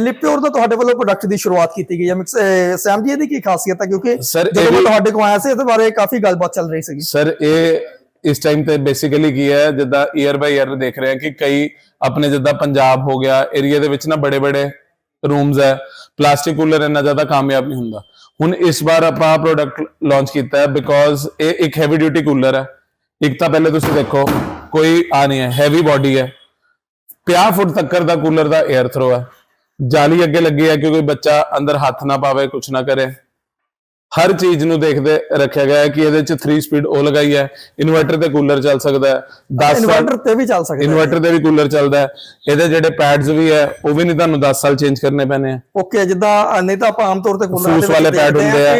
ਲਿਪਿਓਰ ਦਾ ਤੁਹਾਡੇ ਵੱਲੋਂ ਪ੍ਰੋਡਕਟ ਦੀ ਸ਼ੁਰੂਆਤ ਕੀਤੀ ਗਈ ਹੈ। ਮਿਕਸ ਸੈਮ ਜੀ ਇਹਦੀ ਕੀ ਖਾਸੀਅਤ ਹੈ? ਕਿਉਂਕਿ ਜਦੋਂ ਮੈਂ ਤੁਹਾਡੇ ਕੋਲ ਆਇਆ ਸੀ ਇਹਦੇ ਬਾਰੇ ਕਾਫੀ ਗੱਲਬਾਤ ਚੱਲ ਰਹੀ ਸੀਗੀ। ਸਰ ਇਹ ਇਸ ਟਾਈਮ ਤੇ ਬੇਸਿਕਲੀ ਕੀ ਹੈ, ਜਿੱਦਾਂ ਈਅਰ ਬਾਈ ਈਅਰ ਦੇਖ ਰਹੇ ਹਾਂ ਕਿ ਕਈ ਆਪਣੇ ਜਿੱਦਾਂ ਪੰਜਾਬ ਹੋ ਗਿਆ ਏਰੀਆ ਦੇ ਵਿੱਚ ਨਾ ਬੜੇ ਬੜੇ ਰੂਮਸ ਹੈ ਪਲਾਸਟਿਕ ਕੂਲਰ ਇੰਨਾ ਜ਼ਿਆਦਾ ਕਾਮਯਾਬ ਨਹੀਂ ਹੁੰਦਾ। ਹੁਣ ਇਸ ਵਾਰ ਆਪਾਂ ਪ੍ਰੋਡਕਟ ਲਾਂਚ ਕੀਤਾ ਹੈ ਬਿਕੋਜ਼ ਇਹ ਇੱਕ ਹੈਵੀ ਡਿਊਟੀ ਕੂਲਰ ਹੈ। ਇੱਕ ਤਾਂ ਪਹਿਲੇ ਤੁਸੀਂ ਦੇਖੋ, ਕੋਈ ਆ ਨਹੀਂ ਹੈ ਹੈਵੀ ਬਾਡੀ ਹੈ। 50 ਫੁੱਟ ਤੱਕਰ ਦਾ ਕੂਲਰ ਦਾ 에ਅਰ ਥਰੋ ਹੈ। ਜਾਲੀ ਅੱਗੇ ਲੱਗੀ ਹੈ ਕਿ ਕੋਈ ਬੱਚਾ ਅੰਦਰ ਹੱਥ ਨਾ ਪਾਵੇ ਕੁਝ ਨਾ ਕਰੇ। ਹਰ ਚੀਜ਼ ਨੂੰ ਦੇਖਦੇ ਰੱਖਿਆ ਗਿਆ ਹੈ ਕਿ ਇਹਦੇ ਚ 3 ਸਪੀਡ ਉਹ ਲਗਾਈ ਹੈ ਇਨਵਰਟਰ ਤੇ ਕੂਲਰ ਚੱਲ ਸਕਦਾ ਹੈ 10 ਸਾਲ ਇਨਵਰਟਰ ਤੇ ਵੀ ਚੱਲ ਸਕਦਾ ਇਨਵਰਟਰ ਤੇ ਵੀ ਕੂਲਰ ਚੱਲਦਾ ਹੈ। ਇਹਦੇ ਜਿਹੜੇ ਪੈਡਸ ਵੀ ਹੈ ਉਹ ਵੀ ਨਹੀਂ ਤੁਹਾਨੂੰ 10 ਸਾਲ ਚੇਂਜ ਕਰਨੇ ਪੈਣੇ ਆ। ਓਕੇ ਜਿੱਦਾਂ ਨਹੀਂ ਤਾਂ ਆਪਾਂ ਆਮ ਤੌਰ ਤੇ ਕੂਲਰ ਵਾਲੇ pad ਹੁੰਦੇ ਆ।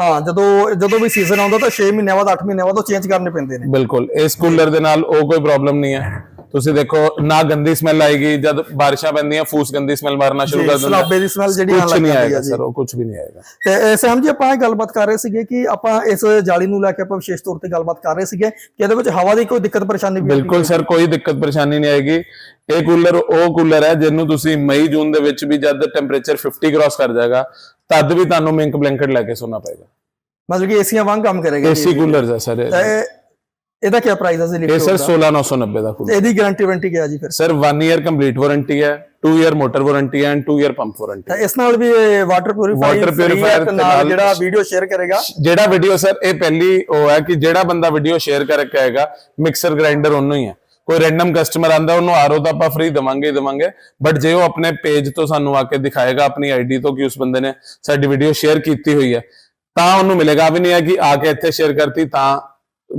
ਹਾਂ ਜਦੋਂ ਜਦੋਂ ਵੀ ਸੀਜ਼ਨ ਆਉਂਦਾ ਤਾਂ 6 ਮਹੀਨਿਆਂ ਬਾਅਦ 8 ਮਹੀਨਿਆਂ ਬਾਅਦ ਉਹ ਚੇਂਜ ਕਰਨੇ ਪੈਂਦੇ ਨੇ। ਬਿਲਕੁਲ ਇਸ ਕੂਲਰ ਦੇ ਨਾਲ ਉਹ ਕੋਈ ਪ੍ਰੋਬਲਮ ਨਹੀਂ ਹੈ। ਤੁਸੀਂ ਦੇਖੋ ਨਾ ਗੰਦੀ ਸਮੈਲ ਆਏਗੀ ਜਦ ਬਾਰਿਸ਼ਾਂ ਪੈਂਦੀਆਂ ਫੂਸ ਗੰਦੀ ਸਮੈਲ ਮਾਰਨਾ ਸ਼ੁਰੂ ਕਰ ਦਿੰਦਾ ਸਲਾਬੇ ਦੀ ਸਮੈਲ ਜਿਹੜੀ ਕੁਝ ਲੱਗ ਜਾਂਦੀ ਹੈ ਸਰ ਉਹ ਕੁਝ ਵੀ ਨਹੀਂ ਆਏਗਾ। ਤੇ ਸੈਮ ਜੀ ਆਪਾਂ ਇਹ ਗੱਲਬਾਤ ਕਰ ਰਹੇ ਸੀਗੇ ਕਿ ਆਪਾਂ ਇਸ ਜਾਲੀ ਨੂੰ ਲੈ ਕੇ ਆਪਾਂ ਵਿਸ਼ੇਸ਼ ਤੌਰ ਤੇ ਗੱਲਬਾਤ ਕਰ ਰਹੇ ਸੀਗੇ ਕਿ ਇਹਦੇ ਵਿੱਚ ਹਵਾ ਦੀ ਕੋਈ ਦਿੱਕਤ ਪਰੇਸ਼ਾਨੀ ਵੀ ਬਿਲਕੁਲ ਸਰ ਕੋਈ ਦਿੱਕਤ ਪਰੇਸ਼ਾਨੀ ਨਹੀਂ ਆਏਗੀ। ਇਹ ਕੂਲਰ ਉਹ ਕੂਲਰ ਹੈ ਜਿਹਨੂੰ ਤੁਸੀਂ ਮਈ ਜੂਨ ਦੇ ਵਿੱਚ ਵੀ ਜਦ ਟੈਂਪਰੇਚਰ 50 ਕ੍ਰਾਸ ਕਰ ਜਾਏਗਾ ਤਦ ਵੀ ਤੁਹਾਨੂੰ ਮਿੰਕ ਬਲੈਂਕਟ ਲੈ ਕੇ ਸੋਣਾ ਪਏਗਾ। ਮਤਲਬ ਕਿ ਏਸੀਆਂ ਵਾਂਗ ਕੰਮ ਕਰੇਗਾ ਏਸੀ ਕੂਲਰ ਹੈ ਸਰ ਇਹਦਾ ਕੀ ਪ੍ਰਾਈਸ ਹੈ ਜੀ ਇਹ ਸਰ ਲਿਫਟ 16990 ਦਾ ਕੂਲਰ ਇਹਦੀ ਗਾਰੰਟੀ ਵਾਰੰਟੀ ਕੀ ਹੈ ਜੀ ਫਿਰ? ਸਰ 1 ਇਅਰ ਕੰਪਲੀਟ ਵਾਰੰਟੀ ਹੈ 2 ਇਅਰ ਮੋਟਰ ਵਾਰੰਟੀ ਹੈ ਐਂਡ 2 ਇਅਰ ਪੰਪ ਵਾਰੰਟੀ ਇਸ ਨਾਲ ਵੀ ਵਾਟਰ ਤੇ ਨਾਲ ਨਾਲ ਜਿਹੜਾ ਵੀਡੀਓ ਸ਼ੇਅਰ ਕਰੇਗਾ? ਜਿਹੜਾ ਵੀਡੀਓ ਸਰ ਇਹ ਪਹਿਲੀ ਉਹ ਹੈ ਕਿ ਜਿਹੜਾ ਬੰਦਾ ਵੀਡੀਓ ਸ਼ੇਅਰ ਕਰਕੇ ਆਏਗਾ ਮਿਕਸਰ ਗ੍ਰਾਈਂਡਰ ਉਹਨੂੰ ਹੀ ਹੈ। ਕੋਈ ਰੈਂਡਮ ਕਸਟਮਰ ਆਂਦਾ ਉਹਨੂੰ ਆਰਓ ਤਾਂ ਆਪਾਂ ਫ੍ਰੀ ਦਵਾਂਗੇ ਹੀ ਦਵਾਂਗੇ ਬਟ ਜੇ ਉਹ ਆਪਣੇ ਪੇਜ ਤੋਂ ਸਾਨੂੰ ਆ ਕੇ ਦਿਖਾਏਗਾ ਆਪਣੀ ਆਈਡੀ ਤੋਂ ਕਿ ਉਸ ਬੰਦੇ ਨੇ ਸਾਡੀ ਵੀਡੀਓ ਸ਼ੇਅਰ ਕੀਤੀ ਹੋਈ ਹੈ ਤਾਂ ਉਹਨੂੰ ਮਿਲੇਗਾ। ਵੀ ਨਹੀਂ ਹੈ ਕਿ ਆ ਕੇ ਇੱਥੇ ਸ਼ੇਅਰ ਕਰਤੀ ਤਾਂ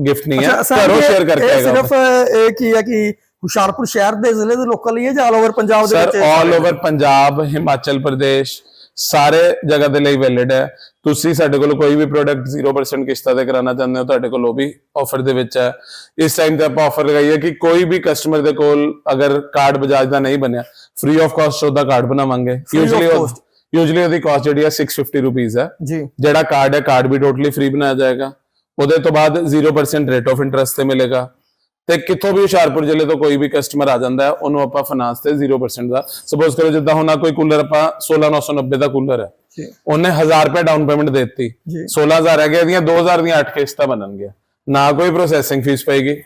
ਗਿਫਟ ਨਹੀਂ ਹੈ ਘਰੋਂ ਸ਼ੇਅਰ ਕਰਕੇ ਆਏਗਾ ਸਿਰਫ ਇਹ ਕੀ ਹੈ ਕਿ ਹੁਸ਼ਿਆਰਪੁਰ ਸ਼ਹਿਰ ਦੇ ਜ਼ਿਲ੍ਹੇ ਦੇ ਲੋਕਾਂ ਲਈ ਹੈ ਜਾਂ ਆਲ ਓਵਰ ਪੰਜਾਬ ਦੇ ਸਰ ਵਿੱਚ ਆਲ ਓਵਰ ਪੰਜਾਬ ਹਿਮਾਚਲ ਪ੍ਰਦੇਸ਼ ਸਾਰੇ ਜਗ੍ਹਾ ਦੇ ਲਈ ਵੈਲਿਡ ਹੈ। ਤੁਸੀਂ ਸਾਡੇ ਕੋਲ ਕੋਈ ਵੀ ਪ੍ਰੋਡਕਟ 0% ਕਿਸ਼ਤਾਂ ਤੇ ਕਰਾਉਣਾ ਚਾਹੁੰਦੇ ਹੋ ਤੁਹਾਡੇ ਕੋਲ ਉਹ ਵੀ ਆਫਰ ਦੇ ਵਿੱਚ ਹੈ। ਇਸ ਟਾਈਮ ਤੇ ਆਪਾਂ ਆਫਰ ਲਗਾਈ ਹੈ ਕਿ ਕੋਈ ਵੀ ਕਸਟਮਰ ਦੇ ਕੋਲ ਅਗਰ ਕਾਰਡ ਬਜਾਜ ਦਾ ਨਹੀਂ ਬਣਿਆ ਫ੍ਰੀ ਆਫ ਕਾਸਟ ਉਹਦਾ ਕਾਰਡ ਬਣਾਵਾਂਗੇ। ਯੂਜੂਲੀ। ਯੂਜੂਲੀ ਉਹਦੀ ਕਾਸਟ ਜਿਹੜੀ ਹੈ 650 ਰੁਪੀਸ ਹੈ। ਜੀ। ਜਿਹੜਾ ਕਾਰਡ ਹੈ ਕਾਰਡ ਵੀ ਟੋਟਲੀ ਫ੍ਰੀ ਬਣਾਇਆ ਜਾਏਗਾ। ਉਹਦੇ ਤੋਂ ਬਾਅਦ 0% ਰੇਟ ਆਫ ਇੰਟਰਸਟ ਤੇ ਮਿਲੇਗਾ। ਤੇ ਕਿੱਥੋਂ ਵੀ ਹੁਸ਼ਿਆਰਪੁਰ ਜ਼ਿਲ੍ਹੇ ਤੋਂ ਕੋਈ ਵੀ ਕਸਟਮਰ ਆ ਜਾਂਦਾ ਹੈ ਉਹਨੂੰ ਆਪਾਂ ਫਾਈਨਾਂਸ ਤੇ 0% ਦਾ ਸਪੋਜ਼ ਕਰੋ ਜਿੱਦਾਂ ਹੁਣ ਆਹ ਕੋਈ ਕੂਲਰ ਆਪਾਂ 16990 ਦਾ ਕੂਲਰ ਹੈ। ਉਹਨੇ 1000 ਰੁਪਏ ਡਾਊਨ ਪੇਮੈਂਟ ਦਿੱਤੀ। ਜੀ। 16000 ਹੈਗੇ ਇਹਦੀਆਂ 2000 ਦੀਆਂ 8 ਕਿਸ਼ਤਾਂ ਬਣਨਗੀਆਂ। ਨਾ ਕੋਈ ਪ੍ਰੋਸੈਸਿੰਗ ਫੀਸ ਪਏਗੀ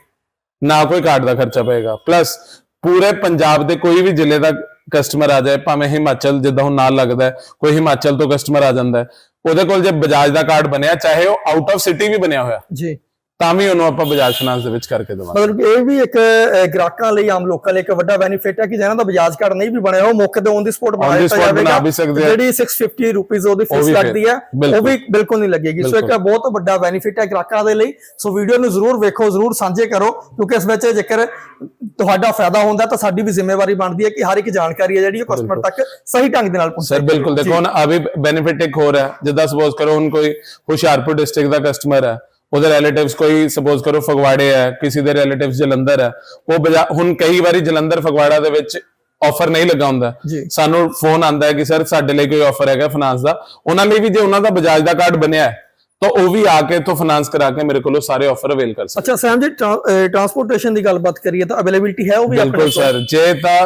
ਨਾ ਕੋਈ ਕਾਰਡ ਦਾ ਖਰਚਾ ਪਏਗਾ। ਪਲੱਸ ਪੂਰੇ ਪੰਜਾਬ ਦੇ ਕੋਈ ਵੀ ਜ਼ਿਲ੍ਹੇ ਦਾ ਕਸਟਮਰ ਆ ਜਾਏ ਭਾਵੇਂ ਹਿਮਾਚਲ ਜਿੱਦਾਂ ਹੁਣ ਨਾਲ ਲੱਗਦਾ ਕੋਈ ਹਿਮਾਚਲ ਤੋਂ ਕਸਟਮਰ ਆ ਜਾਂਦਾ ਹੈ ਉਹਦੇ ਕੋਲ ਜੇ ਬਜਾਜ ਦਾ ਕਾਰਡ ਬਣਿਆ, ਚਾਹੇ ਉਹ ਆਊਟ ਆਫ ਸਿਟੀ ਵੀ ਬਣਿਆ ਹੋਇਆ। ਜੀ। ਤਾਂ ਵੀ ਉਹਨੂੰ ਆਪਾਂ ਬਜਾਜ ਫਾਈਨਾਂਸ ਦੇ ਵਿੱਚ ਕਰਕੇ ਦੇਵਾਂਗੇ। ਮਤਲਬ ਇਹ ਵੀ ਇੱਕ ਗ੍ਰਾਹਕਾਂ ਲਈ ਆਮ ਲੋਕਾਂ ਲਈ ਇੱਕ ਵੱਡਾ ਬੈਨੀਫਿਟ ਹੈ ਕਿ ਜਿਹਨਾਂ ਦਾ ਬਜਾਜ ਕਾਰਡ ਨਹੀਂ ਵੀ ਬਣਿਆ ਉਹ ਮੌਕੇ ਤੇ ਔਨ ਦੀ ਸਪੋਟ ਬਣਾ ਦਿੱਤਾ ਜਾਵੇਗਾ। ਜਿਹੜੀ 650 ਰੁਪੀਸ ਉਹਦੀ ਉਹ ਫੀਸ ਲੱਗਦੀ ਹੈ ਉਹ। ਵੀ ਬਿਲਕੁਲ। ਨਹੀਂ ਲੱਗੇਗੀ। ਸੋ ਇੱਕ ਬਹੁਤ ਵੱਡਾ ਬੈਨੀਫਿਟ ਹੈ ਗ੍ਰਾਹਕਾਂ ਦੇ ਲਈ। ਸੋ ਵੀਡੀਓ ਨੂੰ ਜ਼ਰੂਰ ਵੇਖੋ ਜ਼ਰੂਰ ਸਾਂਝੇ ਕਰੋ ਕਿਉਂਕਿ ਇਸ ਵਿੱਚ ਜੇਕਰ ਤੁਹਾਡਾ ਫਾਇਦਾ ਹੁੰਦਾ ਤਾਂ ਸਾਡੀ ਵੀ ਜ਼ਿੰਮੇਵਾਰੀ ਬਣਦੀ ਹੈ ਕਿ ਹਰ ਇੱਕ ਜਾਣਕਾਰੀ ਹੈ ਜਿਹੜੀ ਉਹ ਕਸਟਮਰ ਤੱਕ ਸਹੀ ਢੰਗ ਦੇ ਨਾਲ ਪਹੁੰਚੇ। ਸਰ ਬਿਲਕੁਲ। ਦੇਖੋ ਹੁਣ ਵੀ ਬੈਨੀਫਿਟ ਇੱਕ ਹੋਰ ਹੈ। ਜਿੱਦਾਂ ਸਪੋਜ਼ ਕਰੋ ਹੁਣ ਕੋਈ ਹੁਸ਼ਿਆਰਪੁਰ ਡਿਸਟ੍ਰਿਕਟ ਦਾ ਕਸਟਮਰ ਹੈ ਉਹਦੇ ਰਿਲੇਟਿਵਸ ਕੋਈ ਸਪੋਜ਼ ਕਰੋ ਫਗਵਾੜੇ ਹੈ ਕਿਸੇ ਦੇ ਰਿਲੇਟਿਵਸ ਜਲੰਧਰ ਹੈ ਉਹ ਹੁਣ ਕਈ ਵਾਰੀ ਜਲੰਧਰ ਫਗਵਾੜਾ ਦੇ ਵਿੱਚ ਆਫਰ ਨਹੀਂ ਲੱਗਾ ਹੁੰਦਾ। ਸਾਨੂੰ ਫੋਨ ਆਂਦਾ ਹੈ ਕਿ ਸਰ ਸਾਡੇ ਲਈ ਕੋਈ ਆਫਰ ਹੈਗਾ ਫਾਈਨਾਂਸ ਦਾ ਉਹਨਾਂ ਲਈ ਵੀ ਜੇ ਉਹਨਾਂ ਦਾ ਬਜਾਜ ਦਾ ਕਾਰਡ ਬਣਿਆ ਹੈ ਤਾਂ ਉਹ ਵੀ ਆ ਕੇ ਇੱਥੋਂ ਫਾਈਨਾਂਸ ਕਰਾ ਕੇ ਮੇਰੇ ਕੋਲੋਂ ਸਾਰੇ ਆਫਰ ਅਵੇਲ ਕਰ ਸਕਦੇ। ਅੱਛਾ ਸੈਮ ਜੀ ਟਰਾਂਸਪੋਰਟੇਸ਼ਨ ਦੀ ਗੱਲਬਾਤ ਕਰੀਏ ਤਾਂ ਅਵੇਲੇਬਿਲਿਟੀ ਹੈ ਉਹ ਵੀ ਬਿਲਕੁਲ ਸਰ ਜੇ ਤਾਂ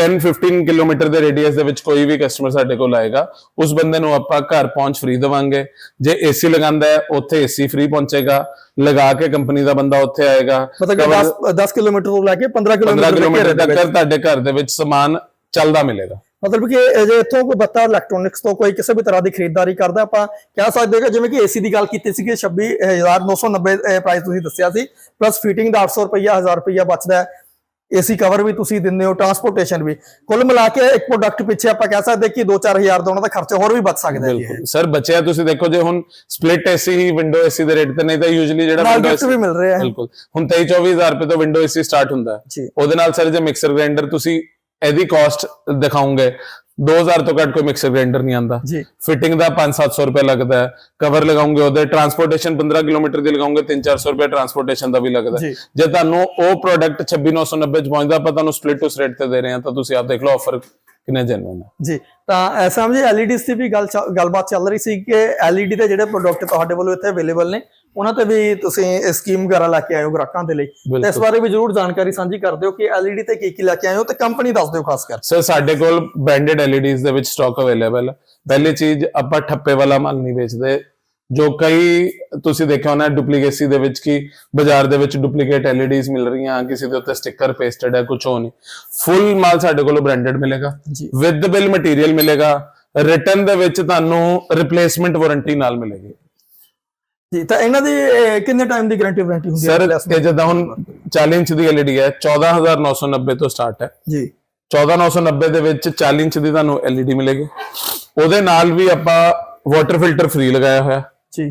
10 15 ਕਿਲੋਮੀਟਰ ਦੇ ਰੇਡੀਅਸ ਦੇ ਵਿੱਚ ਕੋਈ ਵੀ ਕਸਟਮਰ ਸਾਡੇ ਕੋਲ ਆਏਗਾ ਉਸ ਬੰਦੇ ਨੂੰ ਆਪਾਂ ਘਰ ਪਹੁੰਚ ਫ੍ਰੀ ਦੇਵਾਂਗੇ। ਜੇ ਏਸੀ ਲਗਾਉਂਦਾ ਹੈ ਉੱਥੇ ਏਸੀ ਫ੍ਰੀ ਪਹੁੰਚੇਗਾ ਲਗਾ ਕੇ ਕੰਪਨੀ ਦਾ ਬੰਦਾ ਉੱਥੇ ਆਏਗਾ। ਮਤਲਬ ਕਿ 10 10 ਕਿਲੋਮੀਟਰ ਤੋਂ ਲੈ ਕੇ 15 15 ਕਿਲੋਮੀਟਰ ਤੱਕ। ਤੁਹਾਡੇ ਘਰ ਦੇ ਵਿੱਚ ਸਮਾਨ ਚੱਲਦਾ ਮਿਲੇਗਾ। ਮਤਲਬ ਕਿ ਜੇ ਇੱਥੋਂ ਕੋਈ ਬੱਤਾ ਇਲੈਕਟ੍ਰੋਨਿਕਸ ਤੋਂ ਕੋਈ ਕਿਸੇ ਵੀ ਤਰ੍ਹਾਂ ਦੀ ਖਰੀਦਦਾਰੀ ਕਰਦਾ ਆਪਾਂ ਕਹਿ ਸਕਦੇ ਹਾਂ ਕਿ ਜਿਵੇਂ ਕਿ ਏਸੀ ਦੀ ਗੱਲ ਕੀਤੀ ਸੀ ਕਿ 26990 ਪ੍ਰਾਈਸ ਤੁਸੀਂ ਦੱਸਿਆ ਸੀ ਪਲੱਸ ਫਿਟਿੰਗ ਦਾ 800 ਰੁਪਈਆ 1000 ਰੁਪਈਆ ਬਚਦਾ ਹੈ। ਏਸੀ ਕਵਰ ਵੀ ਤੁਸੀਂ ਦਿੰਦੇ ਹੋ ਟਰਾਂਸਪੋਰਟੇਸ਼ਨ ਵੀ। ਕੁੱਲ ਮਿਲਾ ਕੇ ਇੱਕ ਪ੍ਰੋਡਕਟ ਪਿੱਛੇ ਆਪਾਂ ਕਹਿ ਸਕਦੇ ਕਿ 2-4000 ਦਾ ਉਹਨਾਂ ਦਾ ਖਰਚਾ ਹੋਰ ਵੀ ਬਚ ਸਕਦਾ ਹੈ। ਬਿਲਕੁਲ। ਸਰ ਬੱਚਿਆ ਤੁਸੀਂ ਦੇਖੋ ਜੇ ਹੁਣ ਸਪਲਿਟ ਏਸੀ ਹੀ ਵਿੰਡੋ ਏਸੀ ਦੇ ਰੇਟ ਤੇ ਨਹੀਂ ਤਾਂ ਯੂਜੂਲੀ ਜਿਹੜਾ window ਗਿਫਟ ਵੀ ਮਿਲ ਰਿਹਾ ਹੈ। ਬਿਲਕੁਲ। ਹੁਣ 23 24000 ਰੁਪਏ ਤੋਂ ਵਿੰਡੋ ਏਸੀ ਸਟਾਰਟ ਹੁੰਦਾ ਹੈ। ਉਹਦੇ ਨਾਲ ਸਰ ਜੇ ਮਿਕਸਰ ਗ੍ਰਾਈਂਡਰ ਤੁਸੀਂ ਇਹਦੀ ਕਾਸਟ ਦਿਖਾਉਂਗੇ। 2000 ਤੋਂ ਘੱਟ ਕੋਈ ਮਿਕਸਰ ਗ੍ਰਾਈਂਡਰ ਨਹੀਂ ਆਂਦਾ ਜੀ। ਫਿਟਿੰਗ ਦਾ 5-700 ਰੁਪਏ ਲੱਗਦਾ ਹੈ। ਕਵਰ ਲਗਾਉਂਗੇ ਉਹਦੇ। ਟਰਾਂਸਪੋਰਟੇਸ਼ਨ 15 ਕਿਲੋਮੀਟਰ ਦੀ ਲਗਾਉਂਗੇ 3-400 ਰੁਪਏ ਟਰਾਂਸਪੋਰਟੇਸ਼ਨ ਦਾ ਵੀ ਲੱਗਦਾ ਜੀ। ਤੁਹਾਨੂੰ ਉਹ ਪ੍ਰੋਡਕਟ 26990 ਚ ਪਹੁੰਚਦਾ ਆਪਾਂ ਤੁਹਾਨੂੰ ਸਪਲਿਟ ਉਸ ਰੇਟ ਤੇ ਦੇ ਰਹੇ ਹਾਂ ਤਾਂ ਤੁਸੀਂ ਆਪ ਦੇਖ ਲਓ ਆਫਰ ਕਿੰਨੇ ਜੈਨੂਇਨ ਹੈ। ਜੀ। ਤਾਂ ਐਸਾ ਜੀ ਐਲਈਡੀਜ਼ ਦੀ ਵੀ ਗੱਲ ਗੱਲਬਾਤ ਚੱਲ ਰਹੀ ਸੀ ਕਿ ਐਲਈਡੀ ਦੇ ਜਿਹੜੇ ਪ੍ਰੋਡਕਟ ਤੁਹਾਡੇ ਵੱਲੋਂ ਇੱਥੇ ਅਵੇਲੇਬਲ ਨੇ ਉਹਨਾਂ ਤੇ ਵੀ ਤੁਸੀਂ ਸਕੀਮ ਵਗੈਰਾ ਲੈ ਕੇ ਆਏ ਹੋ ਗ੍ਰਾਹਕਾਂ ਦੇ ਲਈ। ਤੇ ਇਸ ਬਾਰੇ ਵੀ ਜਰੂਰ ਜਾਣਕਾਰੀ ਸਾਂਝੀ ਕਰ ਦਿਓ ਕਿ ਐਲਈਡੀ ਤੇ ਕੀ ਕੀ ਲੈ ਕੇ ਆਏ ਹੋ ਤੇ ਕੰਪਨੀ ਦੱਸ ਦਿਓ ਖਾਸ ਕਰ। ਸਰ ਸਾਡੇ ਕੋਲ ਬ੍ਰਾਂਡਡ LEDs ਦੇ ਵਿੱਚ ਸਟਾਕ ਅਵੇਲੇਬਲ ਹੈ। ਪਹਿਲੀ ਚੀਜ਼ ਆਪਾਂ ਠੱਪੇ ਵਾਲਾ ਮਾਲ ਨਹੀਂ ਵੇਚਦੇ। ਜੋ ਕਈ ਤੁਸੀਂ ਦੇਖਿਆ ਹੋਣਾ ਡੁਪਲੀਕੇਸੀ ਦੇ ਵਿੱਚ ਕੀ ਬਾਜ਼ਾਰ ਦੇ ਵਿੱਚ ਡੁਪਲੀਕੇਟ LEDs ਮਿਲ ਰਹੀਆਂ ਕਿਸੇ ਦੇ ਉੱਤੇ ਸਟicker ਪੇਸਟਡ ਹੈ ਕੁਝ ਹੋ ਨਹੀਂ। ਫੁੱਲ ਮਾਲ ਸਾਡੇ ਕੋਲੋਂ ਬ੍ਰਾਂਡਡ ਮਿਲੇਗਾ। ਵਿਦ ਬਿਲ ਮਟੀਰੀਅਲ ਮਿਲੇਗਾ। ਰਿਟਰਨ ਦੇ ਵਿੱਚ ਤੁਹਾਨੂੰ ਰਿਪਲੇਸਮੈਂਟ ਵਾਰੰਟੀ ਨਾਲ ਮਿਲੇਗੀ। ਜੀ ਤਾਂ ਇਹਨਾਂ ਦੀ ਕਿੰਨੇ ਟਾਈਮ ਦੀ ਗਾਰੰਟੀ ਵਾਰੰਟੀ ਹੁੰਦੀ ਹੈ? ਸਰ? ਇਹ ਜਿੱਦਾਂ ਹੁਣ 40 ਇੰਚ ਦੀ LED ਹੈ 14990 ਤੋਂ ਸਟਾਰਟ ਹੈ। ਜੀ। 14990 ਦੇ ਵਿੱਚ 40 ਇੰਚ ਦੀ ਤੁਹਾਨੂੰ LED ਮਿਲੇਗੀ। ਉਹਦੇ ਨਾਲ ਵੀ ਆਪਾਂ ਵਾਟਰ ਫਿਲਟਰ ਫ੍ਰੀ ਲਗਾਇਆ ਹੋਇਆ। ਜੀ।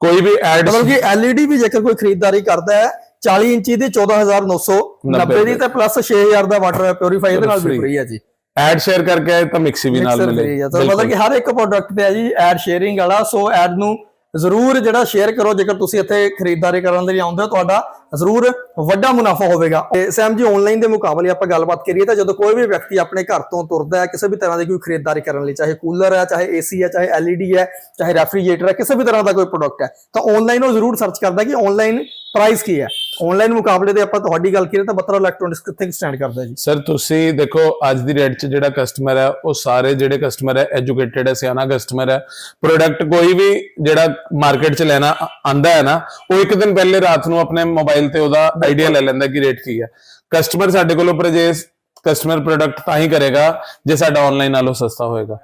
ਕੋਈ ਵੀ ਐਡ ਮਤਲਬ ਕਿ ਐਲਈਡੀ ਵੀ ਜੇਕਰ ਕੋਈ ਖਰੀਦਦਾਰੀ ਕਰਦਾ ਹੈ 40 ਇੰਚੀ ਦੀ 14990 ਦੀ ਤੇ ਪਲੱਸ 6000 ਦਾ ਵਾਟਰ ਪਿਉਰੀਫਾਈ ਇਹਦੇ ਨਾਲ ਵੀ। ਫ੍ਰੀ ਹੈ ਜੀ। ਐਡ ਸ਼ੇਅਰ ਕਰਕੇ ਤਾਂ ਮਿਕਸੀ ਵੀ ਨਾਲ ਤਾਂ ਮਤਲਬ ਕਿ ਹਰ ਇੱਕ ਪ੍ਰੋਡਕਟ ਤੇ ਹੈ ਜੀ ਐਡ ਸ਼ੇਅਰਿੰਗ ਵਾਲਾ ਸੋ ਐਡ ਨੂੰ ਜ਼ਰੂਰ ਜਿਹੜਾ ਸ਼ੇਅਰ ਕਰੋ, ਜੇਕਰ ਤੁਸੀਂ ਇੱਥੇ ਖਰੀਦਦਾਰੀ ਕਰਨ ਦੇ ਲਈ ਆਉਂਦੇ ਹੋ, ਤੁਹਾਡਾ ਜ਼ਰੂਰ ਵੱਡਾ ਮੁਨਾਫਾ ਹੋਵੇਗਾ। ਤੇ ਸੈਮ ਜੀ ਆਨਲਾਈਨ ਦੇ ਮੁਕਾਬਲੇ ਆਪਾਂ ਗੱਲਬਾਤ ਕਰੀਏ ਤਾਂ ਜਦੋਂ ਕੋਈ ਵੀ ਵਿਅਕਤੀ ਆਪਣੇ ਘਰ ਤੋਂ ਤੁਰਦਾ ਹੈ, ਕਿਸੇ ਵੀ ਤਰ੍ਹਾਂ ਦੀ ਕੋਈ ਖਰੀਦਦਾਰੀ ਕਰਨ ਲਈ, ਚਾਹੇ ਕੂਲਰ ਹੈ, ਚਾਹੇ ਏਸੀ ਹੈ, ਚਾਹੇ ਐਲਈਡੀ ਹੈ, ਚਾਹੇ ਰੈਫਰੀਜਰੇਟਰ ਹੈ, ਕਿਸੇ ਵੀ ਤਰ੍ਹਾਂ ਦਾ ਕੋਈ ਪ੍ਰੋਡਕਟ ਹੈ, ਤਾਂ ਆਨਲਾਈਨ ਉਹ ਜ਼ਰੂਰ ਸਰਚ ਕਰਦਾ ਕਿ ਆਨਲਾਈਨ ਪ੍ਰਾਈਸ ਕੀ ਹੈ? ਆਨਲਾਈਨ ਮੁਕਾਬਲੇ ਦੇ ਆਪਾਂ ਤੁਹਾਡੀ ਗੱਲ ਕਰੀਏ ਤਾਂ ਬਤਰਾ ਇਲੈਕਟ੍ਰੋਨਿਕਸ ਕਿੱਥੇ ਸਟੈਂਡ ਕਰਦਾ ਜੀ? ਸਰ ਤੁਸੀਂ ਦੇਖੋ, ਅੱਜ ਦੀ ਰੇਟ 'ਚ ਜਿਹੜਾ ਕਸਟਮਰ ਹੈ, ਉਹ ਸਾਰੇ ਜਿਹੜੇ ਕਸਟਮਰ ਹੈ ਐਜੂਕੇਟਿਡ ਹੈ, ਸਿਆਣਾ ਕਸਟਮਰ ਹੈ। ਪ੍ਰੋਡਕਟ ਕੋਈ ਵੀ ਜਿਹੜਾ ਮਾਰਕੀਟ 'ਚ ਲੈਣਾ ਆਂਦਾ ਹੈ ਨਾ, ਉਹ ਇੱਕ ਦਿਨ ਪਹਿਲੇ ਰਾਤ ਨੂੰ ਆਪਣੇ ਮੋਬਾਈਲ ਤੇ ਉਹਦਾ ਆਈਡੀਆ ਲੈ ਲੈਂਦਾ ਕਿ ਰੇਟ ਕੀ ਹੈ। ਕਸਟਮਰ ਸਾਡੇ ਕੋਲੋਂ ਪਰਚੇਸ ਕਸਟਮਰ ਪ੍ਰੋਡਕਟ ਤਾਂ ਹੀ ਕਰੇਗਾ, ਜੇ ਸਾਡਾ ਆਨਲਾਈਨ ਨਾਲੋਂ ਸਸਤਾ ਹੋਏਗਾ।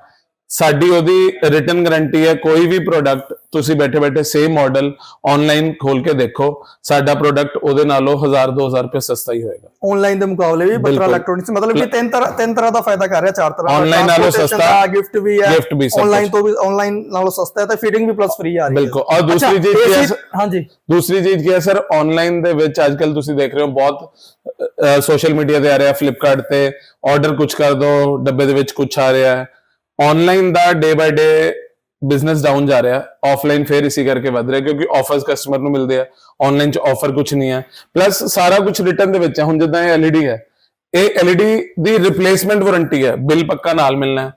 ਸਾਡੀ ਉਹਦੀ ਰਿਟਰਨ ਗਾਰੰਟੀ ਹੈ ਕੋਈ ਵੀ ਪ੍ਰੋਡਕਟ ਤੁਸੀਂ ਬੈਠੇ ਬੈਠੇ ਸੇਮ ਮਾਡਲ ਆਨਲਾਈਨ ਖੋਲ ਕੇ ਦੇਖੋ ਸਾਡਾ ਪ੍ਰੋਡਕਟ ਉਹਦੇ ਨਾਲੋਂ 1000 2000 ਰੁਪਏ ਸਸਤਾ ਹੀ ਹੋਏਗਾ। ਆਨਲਾਈਨ ਦੇ ਮੁਕਾਬਲੇ ਵੀ ਬਤਰਾ ਬਿਲਕੁਲ। ਇਲੈਕਟ੍ਰੋਨਿਕਸ ਮਤਲਬ ਕਿ ਤਿੰਨ ਤਰ੍ਹਾਂ ਤਿੰਨ ਤਰ੍ਹਾਂ ਦਾ ਫਾਇਦਾ ਕਰ ਰਿਹਾ ਚਾਰ ਤਰ੍ਹਾਂ Online ਨਾਲੋਂ ਸਸਤਾ, ਗਿਫਟ ਵੀ ਹੈ ਵੀ ਆਨਲਾਈਨ ਤੋਂ ਵੀ ਆਨਲਾਈਨ ਨਾਲੋਂ ਸਸਤਾ ਹੈ ਤੇ ਫੀਡਿੰਗ ਵੀ ਪਲੱਸ ਫ੍ਰੀ ਆ ਰਹੀ ਹੈ। ਬਿਲਕੁਲ। ਔਰ ਦੂਸਰੀ ਚੀਜ਼ ਕੀ ਹੈ ਹਾਂਜੀ। ਦੂਸਰੀ ਚੀਜ਼ ਕੀ ਹੈ ਸਰ? ਆਨਲਾਈਨ ਦੇ ਵਿੱਚ ਅੱਜਕੱਲ ਤੁਸੀਂ ਦੇਖ ਰਹੇ ਹੋ ਬਹੁਤ ਸੋਸ਼ਲ ਮੀਡੀਆ ਤੇ ਆ ਰਿਹਾ ਫਲਿੱਪਕਾਰਟ ਤੇ ਆਰਡਰ ਕੁਝ ਕਰ ਦੋ ਡੱਬੇ ਦੇ ਵਿੱਚ ਕੁਝ ਆ ਰਿਹਾ ਹੈ। Online the day by day business down ਜਾ ਰਿਹਾ ਆਫਲਾਈਨ ਫੇਰ ਇਸੇ ਕਰਕੇ ਵੱਧ ਰਿਹਾ ਕਿਉਂਕਿ ਆਫਰਸ ਕਸਟਮਰ ਨੂੰ ਮਿਲਦੇ ਆ। ਆਨਲਾਈਨ ਚ ਆਫਰ ਕੁਝ ਨਹੀਂ ਹੈ। ਪਲੱਸ ਸਾਰਾ ਕੁਝ ਰਿਟਰਨ ਦੇ ਵਿੱਚ ਹੈ। ਹੁਣ ਜਿੱਦਾਂ ਇਹ LED ਹੈ। ਇਹ LED ਦੀ ਰਿਪਲੇਸਮੈਂਟ ਵਾਰੰਟੀ ਹੈ। ਬਿੱਲ ਪੱਕਾ ਨਾਲ ਮਿਲਣਾ ਹੈ।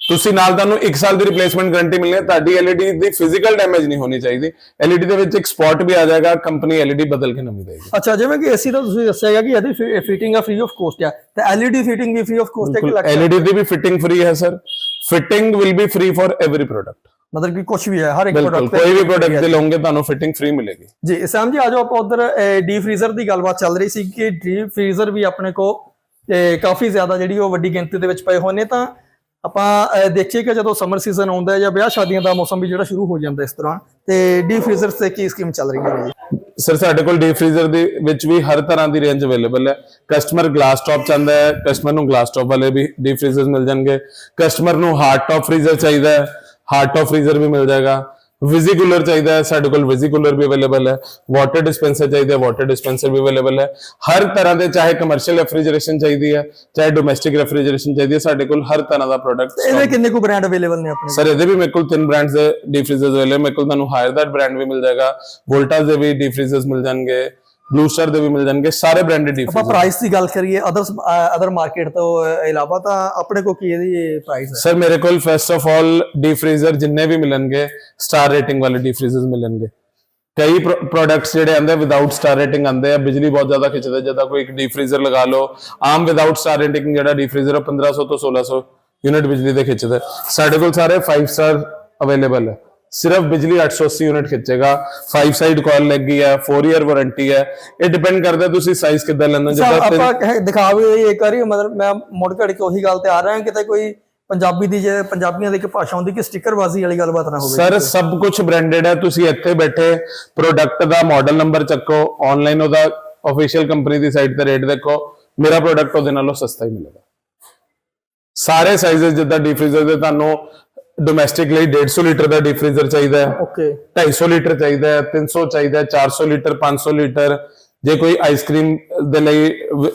ਤੁਸੀਂ ਨਾਲ ਤੁਹਾਨੂੰ 1 ਸਾਲ ਦੀ ਰਿਪਲੇਸਮੈਂਟ ਗਾਰੰਟੀ ਮਿਲਣੀ ਹੈ। ਤੁਹਾਡੀ LED ਦੀ ਫਿਜ਼ੀਕਲ ਡੈਮੇਜ ਨਹੀਂ ਹੋਣੀ ਚਾਹੀਦੀ। LED ਦੇ ਵਿੱਚ ਇੱਕ ਸਪੌਟ ਵੀ ਆ ਜਾਏਗਾ। ਕੰਪਨੀ LED ਬਦਲ ਕੇ ਨਵੀਂ ਦੇਗੀ ਅੱਛਾ ਜਿਵੇਂ ਕਿ ਏਸੀ ਦਾ ਤੁਸੀਂ ਦੱਸਿਆਗਾ ਕਿ ਇਹਦੀ ਫਿਟਿੰਗ ਆ ਫ੍ਰੀ ਆਫ ਕੋਸਟ ਆ। ਤੇ ਐਲਈਡੀ ਫਿਟਿੰਗ ਵੀ ਫ੍ਰੀ ਆਫ ਕੋਸਟ ਹੈ ਕਿ ਲੱਗ LED ਦੀ ਵੀ ਫਿਟਿੰਗ ਫ੍ਰੀ ਹੈ sir fitting will be free for every product ਮਤਲਬ ਕਿ ਕੁਝ ਵੀ ਹੈ ਹਰ ਇੱਕ ਪ੍ਰੋਡਕਟ ਕੋਈ ਵੀ ਪ੍ਰੋਡਕਟ ਦੇ ਲਓਗੇ ਤੁਹਾਨੂੰ ਫਿਟਿੰਗ ਫ੍ਰੀ ਮਿਲੇਗੀ। ਜੀ ਸੈਮ ਜੀ ਆਜੋ ਆਪਾਂ ਉਧਰ ਡੀਪ ਫ੍ਰੀਜ਼ਰ ਦੀ ਗੱਲਬਾਤ ਚੱਲ ਰਹੀ ਸੀ ਕਿ ਡੀਪ ਫ੍ਰੀਜ਼ਰ ਵੀ ਆਪਣੇ ਕੋ ਕਾਫੀ ਜ਼ਿਆਦਾ ਜਿਹੜੀ ਉਹ ਵੱਡੀ ਗਿਣਤੀ ਦੇ ਵਿੱਚ ਪਏ ਹੋਣੇ ਤਾਂ ਆਪਾਂ ਦੇਖੀਏ ਕਿ ਜਦੋਂ ਸਮਰ ਸੀਜ਼ਨ ਆਉਂਦਾ ਹੈ ਜਾਂ ਵਿਆਹ ਸ਼ਾਦੀਆਂ ਦਾ ਮੌਸਮ ਵੀ ਜਿਹੜਾ ਸ਼ੁਰੂ ਹੋ ਜਾਂਦਾ ਇਸ ਦੌਰਾਨ ਤੇ ਡੀ ਫ੍ਰੀਜ਼ਰ ਤੇ ਕੀ ਸਕੀਮ ਚੱਲ ਰਹੀ ਹੈ ਜੀ? ਸਰ ਸਾਡੇ ਕੋਲ ਡੀਪ ਫ੍ਰੀਜ਼ਰ ਦੇ ਵਿੱਚ ਵੀ ਹਰ ਤਰ੍ਹਾਂ ਦੀ ਰੇਂਜ ਅਵੇਲੇਬਲ ਹੈ। ਕਸਟਮਰ ਗਲਾਸ ਟਾਪ ਚਾਹੁੰਦਾ ਹੈ ਕਸਟਮਰ ਨੂੰ ਗਲਾਸ ਟਾਪ ਵਾਲੇ ਵੀ ਡੀਪ ਫ੍ਰੀਜ਼ਰਸ ਮਿਲ ਜਾਣਗੇ। ਕਸਟਮਰ ਨੂੰ ਹਾਰਡ ਟਾਪ ਫ੍ਰੀਜ਼ਰ ਚਾਹੀਦਾ ਹੈ ਹਾਰਡ ਟਾਪ ਫ੍ਰੀਜ਼ਰ ਵੀ ਮਿਲ ਜਾਏਗਾ। ਵਿਜ਼ੀ ਕੂਲਰ ਚਾਹੀਦਾ ਹੈ ਸਾਡੇ ਕੋਲ ਵਿਜ਼ੀ ਕੂਲਰ ਵੀ ਅਵੇਲੇਬਲ ਹੈ ਵਾਟਰ ਡਿਸਪੈਂਸਰ ਚਾਹੀਦਾ ਹੈ ਵਾਟਰ ਡਿਸਪੈਂਸਰ ਵੀ ਅਵੇਲੇਬਲ ਹੈ। ਹਰ ਤਰ੍ਹਾਂ ਦੇ ਚਾਹੇ ਕਮਰਸ਼ੀਅਲ ਰੈਫਰੀਜਰੇਸ਼ਨ ਚਾਹੀਦੀ ਹੈ ਚਾਹੇ ਡੋਮੈਸਟਿਕ ਰੈਫਰੀਜਰੇਸ਼ਨ ਚਾਹੀਦੀ ਹੈ ਸਾਡੇ ਕੋਲ ਹਰ ਤਰ੍ਹਾਂ ਦਾ ਪ੍ਰੋਡਕਟ ਇਹਦੇ ਕਿੰਨੇ ਕੁ ਬ੍ਰਾਂਡ ਅਵੇਲੇਬਲ ਨੇ ਆਪਣੇ? ਸਰ ਇਹਦੇ ਵੀ ਮੇਰੇ ਕੋਲ ਤਿੰਨ ਬ੍ਰਾਂਡਸ ਦੇ ਡੀਪ ਫ੍ਰੀਜ਼ਰਸ ਅਵੇਲੇਬਲ ਮੇਰੇ ਕੋਲ ਤੁਹਾਨੂੰ ਹਾਇਰ ਦੈਟ ਬ੍ਰਾਂਡ ਵੀ ਮਿਲ ਜਾਏਗਾ ਵੋਲਟਾਸ ਦੇ ਵੀ ਡੀਪ ਫ੍ਰੀਜ਼ਰਸ ਮਿਲ ਜਾਣਗੇ। ਬਲੂ ਸਟਾਰ ਦੇ ਵੀ ਮਿਲ ਜਾਣਗੇ ਸਾਰੇ ਬ੍ਰਾਂਡਡ ਡੀਪ ਆਪਾਂ ਪ੍ਰਾਈਸ ਦੀ ਗੱਲ ਕਰੀਏ ਅਦਰ ਅਦਰ ਮਾਰਕੀਟ ਤੋਂ ਇਲਾਵਾ ਤਾਂ ਆਪਣੇ ਕੋ ਕੀ ਇਹਦੀ ਪ੍ਰਾਈਸ ਹੈ? ਸਰ ਮੇਰੇ ਕੋਲ ਫਸਟ ਆਫ ਆਲ ਫ੍ਰੀਜ਼ਰ ਜਿੰਨੇ ਵੀ ਮਿਲਣਗੇ ਸਟਾਰ ਰੇਟਿੰਗ ਵਾਲੇ ਫ੍ਰੀਜ਼ਰਸ ਮਿਲਣਗੇ। ਕਈ ਪ੍ਰੋਡਕਟਸ ਜਿਹੜੇ ਆਂਦੇ ਵਿਦਆਊਟ ਸਟਾਰ ਰੇਟਿੰਗ ਆਂਦੇ ਆ ਬਿਜਲੀ ਬਹੁਤ ਜ਼ਿਆਦਾ ਖਿੱਚਦੇ ਜਦੋਂ ਕੋਈ ਇੱਕ ਫ੍ਰੀਜ਼ਰ ਲਗਾ ਲਓ ਆਮ ਵਿਦਆਊਟ ਸਟਾਰ ਰੇਟਿੰਗ ਜਿਹੜਾ ਡੀਪ ਫ੍ਰੀਜ਼ਰ 1500 ਤੋਂ 1600 ਯੂਨਿਟ ਬਿਜਲੀ ਦੇ ਖਿੱਚਦਾ ਸਾਡੇ ਕੋਲ ਸਾਰੇ 5 ਸਟਾਰ ਅਵੇਲੇਬਲ ਹੈ ਸਿਰਫ ਬਿਜਲੀ 880 ਯੂਨਿਟ ਖਿੱਚੇਗਾ 5 ਸਾਈਡ ਕਾਲ ਲੱਗੀ ਹੈ 4 ਇਅਰ ਵਾਰੰਟੀ ਹੈ ਇਹ ਡਿਪੈਂਡ ਕਰਦਾ ਤੁਸੀਂ ਸਾਈਜ਼ ਕਿੱਦਾਂ ਲੈਣਾ ਜਿੱਦਾਂ ਆਪਾਂ ਕਹਿ- ਦਿਖਾ ਵੀ ਰਹੀ ਇੱਕ ਵਾਰੀ ਮਤਲਬ ਮੈਂ ਮੁੜ ਘੜ ਕੇ ਉਹੀ ਗੱਲ ਤੇ ਆ ਰਿਹਾ ਕਿਤੇ ਕੋਈ ਪੰਜਾਬੀ ਦੀ ਜੇ ਪੰਜਾਬੀਆਂ ਦੀ ਇੱਕ ਭਾਸ਼ਾ ਹੁੰਦੀ ਕਿ ਸਟicker-ਬਾਜ਼ੀ ਵਾਲੀ ਗੱਲਬਾਤ ਨਾ ਹੋਵੇ ਸਰ ਸਭ ਕੁਝ ਬ੍ਰਾਂਡਡ ਹੈ ਤੁਸੀਂ ਇੱਥੇ ਬੈਠੇ ਪ੍ਰੋਡਕਟ ਦਾ ਮਾਡਲ ਨੰਬਰ ਚੱਕੋ ਆਨਲਾਈਨ ਉਹਦਾ ਅਫੀਸ਼ੀਅਲ ਕੰਪਨੀ ਦੀ ਸਾਈਟ ਤੇ ਰੇਟ ਦੇਖੋ ਮੇਰਾ ਪ੍ਰੋਡਕਟ ਉਹਦੇ ਨਾਲੋਂ ਸਸਤਾ ਹੀ ਮਿਲੇਗਾ ਸਾਰੇ ਸਾਈਜ਼ਸ ਜਿੱਦਾਂ ਡੀਪ ਫ੍ਰੀਜ਼ਰ ਦੇ ਤੁਹਾਨੂੰ ਡੋਮੈਸਟਿਕ ਲਈ 150 ਲੀਟਰ ਦਾ ਡੀਪ ਫ੍ਰੀਜ਼ਰ ਚਾਹੀਦਾ ਹੈ। ਓਕੇ 250 ਲੀਟਰ ਚਾਹੀਦਾ ਹੈ 300 ਚਾਹੀਦਾ ਹੈ 400 ਲੀਟਰ 500 ਲੀਟਰ। ਜੇ ਕੋਈ ਆਈਸਕ੍ਰੀਮ ਦੇ ਲਈ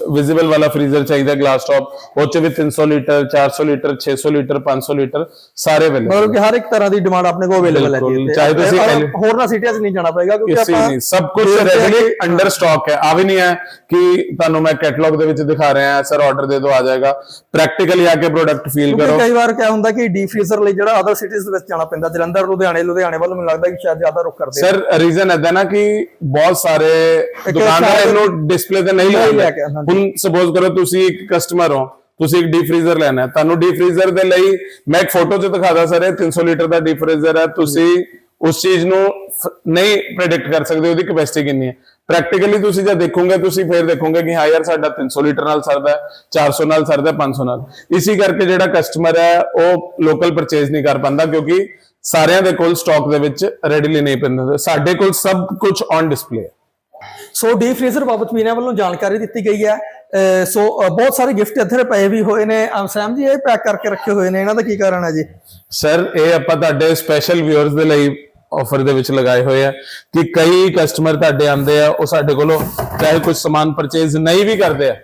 ਵਿਜ਼ੀਬਲ ਵਾਲਾ ਫ੍ਰੀਜ਼ਰ ਚਾਹੀਦਾ ਗਲਾਸ ਟਾਪ ਉਹ ਚ ਵੀ 300 ਲੀਟਰ 400 ਲੀਟਰ 600 ਲੀਟਰ 500 ਲੀਟਰ ਸਾਰੇ ਅਵੇਲੇਬਲ ਮਤਲਬ ਕਿ ਹਰ ਇੱਕ ਤਰ੍ਹਾਂ ਦੀ ਡਿਮਾਂਡ ਆਪਣੇ ਕੋਲ ਅਵੇਲੇਬਲ ਹੈ ਜੀ। ਚਾਹੇ ਤੁਸੀਂ ਹੋਰ ਨਾ ਸਿਟੀਆਂ 'ਚ ਨਹੀਂ ਜਾਣਾ ਪਏਗਾ ਕਿਉਂਕਿ ਆਪਾਂ ਨਹੀਂ ਸਭ ਕੁਝ ਕਿ- ਅੰਡਰ ਸਟਾਕ ਹੈ ਆ ਵੀ ਨਹੀਂ ਹੈ ਕਿ ਤੁਹਾਨੂੰ ਮੈਂ ਕੈਟਲੌਗ ਦੇ ਵਿੱਚ ਦਿਖਾ ਰਿਹਾ ਹਾਂ ਸਰ ਆਰਡਰ ਦੇ ਦਿਓ ਆ ਜਾਏਗਾ ਪ੍ਰੈਕਟੀਕਲੀ ਆ ਕੇ ਪ੍ਰੋਡਕਟ ਫੀਲ ਕਰੋ ਕਈ ਵਾਰ ਕਿਆ ਹੁੰਦਾ ਕਿ ਡੀ ਫ੍ਰੀਜ਼ਰ ਲਈ ਜਿਹੜਾ ਅਦਰ ਸਿਟੀਜ਼ ਦੇ ਵਿੱਚ ਜਾਣਾ ਪੈਂਦਾ ਜਲੰਧਰ ਲੁਧਿਆਣੇ ਲੁਧਿਆਣੇ ਵੱਲ ਮੈਨੂੰ ਲੱਗਦਾ ਕਿ ਸ਼ਾਇਦ ਜ਼ਿਆਦਾ ਰੁਕ ਕਰਦੇ। ਸਰ ਰੀਜ਼ਨ ਇਦਾਂ ਨਾ ਕਿ ਬਹੁਤ ਸਾਰੇ ਸ਼ਾਇਦ- ਇਹਨੂੰ ਡਿਸਪਲੇ ਤੇ ਨਹੀਂ ਲੈ ਕੇ। ਹੁਣ ਸਪੋਜ਼ ਕਰੋ ਤੁਸੀਂ ਇੱਕ ਕਸਟਮਰ ਹੋ ਤੁਸੀਂ ਇੱਕ ਡੀਪ ਫ੍ਰੀਜ਼ਰ ਲੈਣਾ ਹੈ। ਤੁਹਾਨੂੰ ਡੀਪ ਫ੍ਰੀਜ਼ਰ ਦੇ ਲਈ ਮੈਂ ਇੱਕ ਫੋਟੋ 'ਚ ਦਿਖਾਦਾ ਸਰ ਇਹ 300 ਲੀਟਰ ਦਾ ਡੀਪ ਫ੍ਰੀਜ਼ਰ ਹੈ। ਤੁਸੀਂ ਉਸ ਚੀਜ਼ ਨੂੰ ਨਹੀਂ ਪ੍ਰੈਡਿਕਟ ਕਰ ਸਕਦੇ ਉਹਦੀ ਕੈਪੈਸਿਟੀ ਕਿੰਨੀ ਹੈ। ਪ੍ਰੈਕਟੀਕਲੀ ਤੁਸੀਂ ਜਦ ਦੇਖੋਗੇ ਤੁਸੀਂ ਫਿਰ ਦੇਖੋਗੇ ਕਿ ਹਾਂ ਯਾਰ ਸਾਡਾ 300 ਲੀਟਰ ਨਾਲ ਸਰਦਾ ਹੈ 400 ਨਾਲ ਸਰਦਾ ਹੈ 500 ਨਾਲ। ਇਸੇ ਕਰਕੇ ਜਿਹੜਾ ਕਸਟਮਰ ਹੈ ਉਹ ਲੋਕਲ ਪਰਚੇਜ਼ ਨਹੀਂ ਕਰ ਪਾਉਂਦਾ ਕਿਉਂਕਿ ਸਾਰਿਆਂ ਦੇ ਕੋਲ ਸਟਾਕ ਦੇ ਵਿੱਚ ਰੈਡੀਲੀ ਨਹੀਂ ਪੈਂਦਾ ਸਾਡੇ ਕੋਲ ਸਭ ਕੁਝ ਔਨ ਡਿਸਪਲੇ ਹੈ। ਸੋ ਡੀ ਫ੍ਰੀਜ਼ਰ ਬਾਬਤ ਵੀ ਇਹਨਾਂ ਵੱਲੋਂ ਜਾਣਕਾਰੀ ਦਿੱਤੀ ਗਈ ਹੈ। ਸੋ ਬਹੁਤ ਸਾਰੇ ਗਿਫਟ ਇੱਥੇ ਪਏ ਵੀ ਹੋਏ ਨੇ। ਅਮ ਜੀ, ਇਹ ਪੈਕ ਕਰਕੇ ਰੱਖੇ ਹੋਏ ਨੇ। ਇਹਨਾਂ ਦਾ ਕੀ ਕਾਰਨ ਹੈ ਜੀ? ਸਰ ਇਹ ਆਪਾਂ ਤੁਹਾਡੇ ਸਪੈਸ਼ਲ ਵਿਊਅਰਸ ਦੇ ਲਈ ਆਫਰ ਦੇ ਵਿੱਚ ਲਗਾਏ ਹੋਏ ਆ ਕਿ ਕਈ ਕਸਟਮਰ ਤੁਹਾਡੇ ਆਉਂਦੇ ਆ, ਉਹ ਸਾਡੇ ਕੋਲੋਂ ਚਾਹੇ ਕੁਝ ਸਮਾਨ ਪਰਚੇਜ਼ ਨਹੀਂ ਵੀ ਕਰਦੇ ਆ,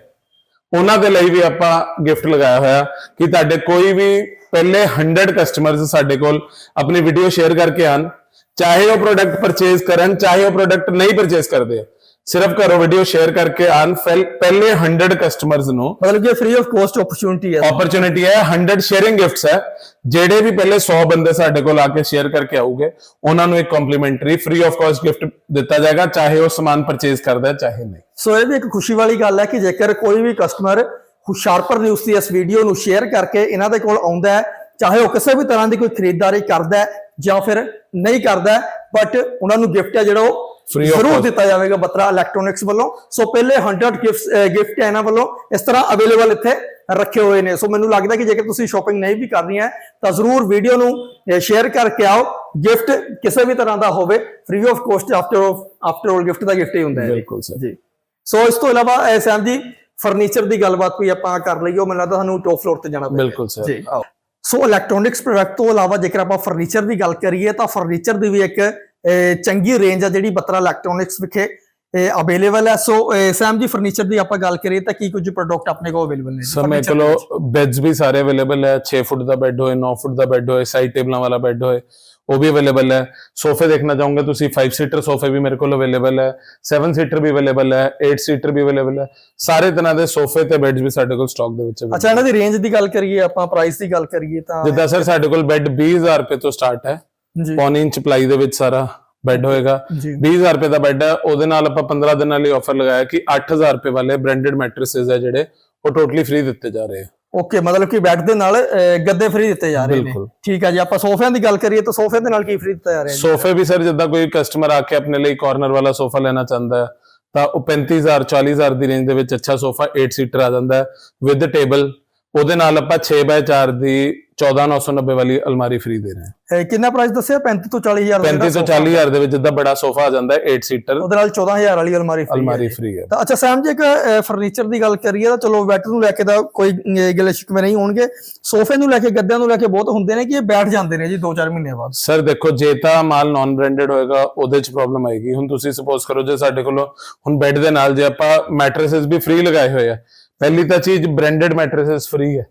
ਉਹਨਾਂ ਦੇ ਲਈ ਵੀ ਆਪਾਂ ਗਿਫਟ ਲਗਾਇਆ ਹੋਇਆ ਕਿ ਤੁਹਾਡੇ ਕੋਈ ਵੀ ਪਹਿਲੇ 100 ਕਸਟਮਰਸ ਸਾਡੇ ਕੋਲ ਆਪਣੀ ਵੀਡੀਓ ਸ਼ੇਅਰ ਕਰਕੇ ਆਣ ਚਾਹੇ ਉਹ ਪ੍ਰੋਡਕਟ ਪਰਚੇਜ਼ ਕਰਨ ਚਾਹੇ ਉਹ ਪ੍ਰੋਡਕਟ ਨਹੀਂ ਪਰਚੇਜ਼ ਕਰਦੇ। ਸਿਰਫ ਘਰੋਂ ਵੀਡੀਓ ਸ਼ੇਅਰ ਕਰਕੇ ਆਣ ਪਹਿਲੇ 100 ਕਸਟਮਰਸ ਨੂੰ ਮਤਲਬ ਕਿ ਫ੍ਰੀ ਆਫ ਕੋਸਟ ਓਪਰਚੁਨਿਟੀ ਹੈ। ਓਪਰਚੁਨਿਟੀ ਹੈ 100 ਸ਼ੇਅਰਿੰਗ ਗਿਫਟਸ ਹੈ। ਜਿਹੜੇ ਵੀ ਪਹਿਲੇ 100 ਬੰਦੇ ਸਾਡੇ ਕੋਲ ਆ ਕੇ ਸ਼ੇਅਰ ਕਰਕੇ ਆਉਗੇ ਉਹਨਾਂ ਨੂੰ ਇੱਕ complimentary free of cost gift ਦਿੱਤਾ ਜਾਏਗਾ ਚਾਹੇ ਉਹ ਸਮਾਨ ਪਰਚੇਜ਼ ਕਰਦਾ ਚਾਹੇ ਨਹੀਂ। ਸੋ ਇਹ ਵੀ ਇੱਕ ਖੁਸ਼ੀ ਵਾਲੀ ਗੱਲ ਹੈ ਕਿ ਜੇਕਰ ਕੋਈ ਵੀ ਕਸਟਮਰ ਹੁਸ਼ਿਆਰਪੁਰ ਨਿਊਜ਼ ਦੀ ਇਸ ਵੀਡੀਓ ਨੂੰ ਸ਼ੇਅਰ ਕਰਕੇ ਇਹਨਾਂ ਦੇ ਕੋਲ ਆਉਂਦਾ ਹੈ ਚਾਹੇ ਉਹ ਕਿਸੇ ਵੀ ਤਰ੍ਹਾਂ ਦੀ ਕੋਈ ਖਰੀਦਦਾਰੀ ਕਰਦਾ ਹੈ ਜਾਂ ਫਿਰ ਨਹੀਂ ਕਰਦਾ ਬਟ ਉਹਨਾਂ ਨੂੰ ਗਿਫਟ ਹੈ ਜਿਹੜਾ ਉਹ ਜ਼ਰੂਰ। ਦਿੱਤਾ ਜਾਵੇਗਾ ਬਤਰਾ ਇਲੈਕਟ੍ਰੋਨਿਕਸ ਵੱਲੋਂ। ਸੋ ਪਹਿਲੇ 100 ਗਿਫਟਸ ਗਿਫਟ ਹੈ ਇਹਨਾਂ ਵੱਲੋਂ ਇਸ ਤਰ੍ਹਾਂ ਅਵੇਲੇਬਲ ਇੱਥੇ ਰੱਖੇ ਹੋਏ ਨੇ। ਸੋ ਮੈਨੂੰ ਲੱਗਦਾ ਕਿ ਜੇਕਰ ਤੁਸੀਂ ਸ਼ਾਪਿੰਗ ਨਹੀਂ ਵੀ ਕਰਨੀ ਹੈ ਤਾਂ ਜ਼ਰੂਰ ਵੀਡੀਓ ਨੂੰ ਸ਼ੇਅਰ ਕਰਕੇ ਆਓ। ਗਿਫਟ ਕਿਸੇ ਵੀ ਤਰ੍ਹਾਂ ਦਾ ਹੋਵੇ free of cost after after all gift the gift ਹੀ ਹੁੰਦਾ ਹੈ। ਬਿਲਕੁਲ ਸਰ। ਜੀ। ਸੋ ਇਸ ਤੋਂ ਇਲਾਵਾ ਸੈਮ ਜੀ ਫਰਨੀਚਰ ਦੀ ਗੱਲਬਾਤ ਕੋਈ ਆਪਾਂ ਕਰ ਲਈਏ ਉਹ ਮੈਨੂੰ ਲੱਗਦਾ ਸਾਨੂੰ ਟੌਪ ਫਲੋਰ ਤੇ ਜਾਣਾ ਪਏਗਾ। ਬਿਲਕੁਲ ਸਰ। ਜੀ। ਆਓ। ਸੋ ਇਲੈਕਟ੍ਰੋਨਿਕਸ ਪ੍ਰੋਡਕਟ ਤੋਂ ਇਲਾਵਾ ਜੇਕਰ ਆਪਾਂ ਫਰਨੀਚਰ ਦੀ ਗੱਲ ਕਰੀਏ ਤਾਂ ਫਰਨੀਚਰ ਦੀ ਵੀ ਇੱਕ ਚੰਗੀ ਰੇਂਜ ਆ ਜਿਹੜੀ ਬਤਰਾ ਇਲੈਕਟ੍ਰੋਨਿਕਸ ਵਿਖੇ ਅਵੇਲੇਬਲ ਹੈ। ਸੋ ਸੈਮ ਜੀ ਫਰਨੀਚਰ ਦੀ ਆਪਾਂ ਗੱਲ ਕਰੀਏ ਤਾਂ ਕੀ ਕੁਝ ਪ੍ਰੋਡਕਟ ਆਪਣੇ ਕੋਲ ਅਵੇਲੇਬਲ ਨੇ ਸਰ ਮੇਰੇ? ਕੋਲ ਬੈਡਸ ਵੀ ਸਾਰੇ ਅਵੇਲੇਬਲ ਹੈ। 6 ਫੁੱਟ ਦਾ ਬੈੱਡ ਹੋਏ 9 ਫੁੱਟ ਦਾ ਬੈੱਡ ਹੋਏ ਸਾਈਡ ਟੇਬਲਾਂ ਵਾਲਾ ਬੈੱਡ ਹੋਏ। ਉਹ ਵੀ ਅਵੇਲੇਬਲ ਹੈ। ਸੋਫੇ ਦੇਖਣਾ ਚਾਹੋਗੇ ਤੁਸੀਂ 5 ਸੀਟਰ ਸੋਫੇ ਵੀ ਮੇਰੇ ਕੋਲ ਅਵੇਲੇਬਲ ਹੈ। 7 ਸੀਟਰ ਵੀ ਅਵੇਲੇਬਲ ਹੈ 8 ਸੀਟਰ ਵੀ ਅਵੇਲੇਬਲ ਹੈ। ਸਾਰੇ ਤਰ੍ਹਾਂ ਦੇ ਸੋਫੇ ਤੇ ਬੈੱਡਸ ਵੀ ਸਾਡੇ ਕੋਲ ਸਟਾਕ ਦੇ ਵਿੱਚ available ਅੱਛਾ ਇਹਨਾਂ ਦੀ ਰੇਂਜ ਦੀ ਗੱਲ ਕਰੀਏ ਆਪਾਂ ਪ੍ਰਾਈਸ ਦੀ ਗੱਲ ਕਰੀਏ ਤਾਂ ਜਿੱਦਾਂ ਸਰ ਸਾਡੇ ਕੋਲ ਬੈੱਡ 20000 ਰੁਪਏ ਤੋਂ ਸਟਾਰਟ ਹੈ। ਜੀ। ਪੌਣੀ ਇੰਚ ਪਲਾਈ ਦੇ ਵਿੱਚ ਸਾਰਾ ਬੈੱਡ ਹੋਏਗਾ। ਜੀ। 20000 ਰੁਪਏ ਦਾ ਬੈੱਡ ਹੈ ਉਹਦੇ ਨਾਲ ਆਪਾਂ 15 ਦਿਨਾਂ ਲਈ ਆਫਰ ਲਗਾਇਆ ਕਿ 8000 ਰੁਪਏ ਵਾਲੇ ਬ੍ਰਾਂਡਡ ਮੈਟ੍ਰੈਸਸ ਹੈ ਜਿਹੜੇ ਉਹ ਟੋਟਲੀ ਫ੍ਰੀ ਦਿੱਤੇ ਜਾ ਰਹੇ ਆ ਓਕੇ ਮਤਲਬ ਕਿ ਬੈੱਡ ਦੇ ਨਾਲ ਗੱਦੇ ਫ੍ਰੀ ਦਿੱਤੇ ਜਾ ਰਹੇ ਨੇ। ਠੀਕ ਹੈ ਜੀ ਆਪਾਂ ਸੋਫਿਆਂ ਦੀ ਗੱਲ ਕਰੀਏ ਤਾਂ ਸੋਫੇ ਦੇ ਨਾਲ ਕੀ ਫ੍ਰੀ ਦਿੱਤਾ ਜਾ ਰਿਹਾ ਜੀ ਸੋਫੇ ਵੀ ਸਰ ਜਿੱਦਾਂ ਕੋਈ ਕਸਟਮਰ ਆ ਕੇ ਆਪਣੇ ਲਈ ਕਾਰਨਰ ਵਾਲਾ ਸੋਫਾ ਲੈਣਾ ਚਾਹੁੰਦਾ ਹੈ ਤਾਂ ਉਹ 35000 40000 ਦੀ ਰੇਂਜ ਦੇ ਵਿੱਚ ਅੱਛਾ ਸੋਫਾ 8 ਸੀਟਰ ਆ ਜਾਂਦਾ ਹੈ ਵਿਦ ਟੇਬਲ ਉਹਦੇ ਨਾਲ ਆਪਾਂ 6x4 ਦੀ 14990 ਵਾਲੀ ਅਲਮਾਰੀ ਫ੍ਰੀ ਦੇ ਰਹੇ ਹਾਂ। ਇਹ ਕਿੰਨਾ ਪ੍ਰਾਈਸ ਦੱਸਿਆ? 35 ਤੋਂ 40000 ਦਾ 35 ਤੋਂ 40000 ਦੇ ਵਿੱਚ ਜਿੱਦਾਂ ਬੜਾ ਸੋਫਾ ਆ ਜਾਂਦਾ ਹੈ 8 ਸੀਟਰ ਉਹਦੇ ਨਾਲ 14000 ਵਾਲੀ ਅਲਮਾਰੀ ਹੈ ਅਲਮਾਰੀ। ਫ੍ਰੀ ਹੈ। ਤਾਂ ਅੱਛਾ ਸੈਮ ਜੀ ਇੱਕ ਫਰਨੀਚਰ ਦੀ ਗੱਲ ਕਰੀਏ ਤਾਂ ਚਲੋ ਬੈੱਡ ਨੂੰ ਲੈ ਕੇ ਤਾਂ ਕੋਈ ਗਿਲੇ ਸ਼ਿਕਵੇ ਨਹੀਂ ਹੋਣਗੇ। ਸੋਫੇ ਨੂੰ ਲੈ ਕੇ ਗੱਦਿਆਂ ਨੂੰ ਲੈ ਕੇ ਬਹੁਤ ਹੁੰਦੇ ਨੇ ਕਿ ਇਹ ਬੈਠ ਜਾਂਦੇ ਨੇ ਜੀ 2-4 ਮਹੀਨੇ ਬਾਅਦ। ਸਰ ਦੇਖੋ ਜੇ ਤਾਂ ਮਾਲ ਨਾਨ ਬ੍ਰਾਂਡਡ ਹੋਏਗਾ ਉਹਦੇ ਚ ਪ੍ਰੋਬਲਮ ਆਏਗੀ। ਹੁਣ ਤੁਸੀਂ ਸਪੋਜ਼ ਕਰੋ ਜੇ ਸਾਡੇ ਕੋਲੋਂ ਹੁਣ ਬੈੱਡ ਦੇ ਨਾਲ ਜੇ ਆਪਾਂ ਮੈਟ੍ਰੈਸਸ ਵੀ ਫ੍ਰੀ ਲਗਾਏ ਹੋਏ ਆ ਪਹਿਲੀ ਤਾਂ ਚੀਜ਼ ਬ੍ਰਾਂਡਡ ਮੈਟ੍ਰੈਸਸ ਫ੍ਰੀ ਹੈ।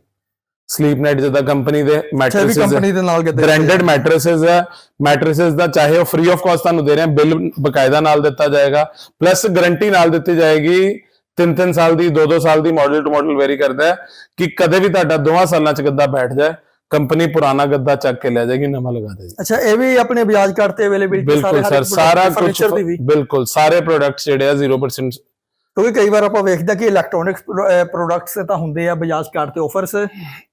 ਸਲੀਪ ਨਾਈਟ ਜਿੱਦਾਂ ਕੰਪਨੀ ਦੇ ਮੈਟ੍ਰੈਸਸ ਕੰਪਨੀ ਦੇ ਨਾਲ ਗੱਦੇ ਬ੍ਰਾਂਡਡ ਮੈਟ੍ਰੈਸਸ ਹੈ। ਮੈਟ੍ਰੈਸਸ ਦਾ ਚਾਹੇ ਉਹ ਫ੍ਰੀ ਆਫ ਕਾਸਟ ਤੁਹਾਨੂੰ ਦੇ ਰਹੇ ਆ ਬਿੱਲ ਬਕਾਇਦਾ ਨਾਲ ਦਿੱਤਾ ਜਾਏਗਾ। ਪਲੱਸ ਗਾਰੰਟੀ ਨਾਲ ਦਿੱਤੀ ਜਾਏਗੀ। 3-3 ਸਾਲ ਦੀ 2-2 ਸਾਲ ਦੀ ਮਾਡਲ ਟੂ ਮਾਡਲ ਵੇਰੀ ਕਰਦਾ ਹੈ ਕਿ ਕਦੇ ਵੀ ਤੁਹਾਡਾ ਦੋਵਾਂ ਸਾਲਾਂ ਚ ਗੱਦਾ ਬੈਠ ਜਾਏ। ਕੰਪਨੀ ਪੁਰਾਣਾ ਗੱਦਾ ਚੱਕ ਕੇ ਲੈ ਜਾਏਗੀ ਨਵਾਂ ਲਗਾ ਦੇਗੀ। ਅੱਛਾ ਇਹ ਵੀ ਆਪਣੇ ਬਜਾਜ ਕਾਰਡ ਤੇ ਅਵੇਲੇਬਿਲਟੀ ਬਿਲਕੁਲ ਸਰ ਸਾਰਾ ਕੁਝ ਦੀ ਵੀ। ਬਿਲਕੁਲ ਸਾਰੇ ਪ੍ਰੋਡਕਟਸ ਜਿਹੜੇ ਆ 0% ਕਿਉਂਕਿ ਕਈ ਵਾਰ ਆਪਾਂ ਵੇਖਦੇ ਕਿ ਇਲੈਕਟ੍ਰੋਨਿਕਸ ਪ੍ਰੋਡਕਟਸ ਤਾਂ ਹੁੰਦੇ ਆ ਬਜਾਜ ਕਾਰਡ ਤੇ ਆਫਰਸ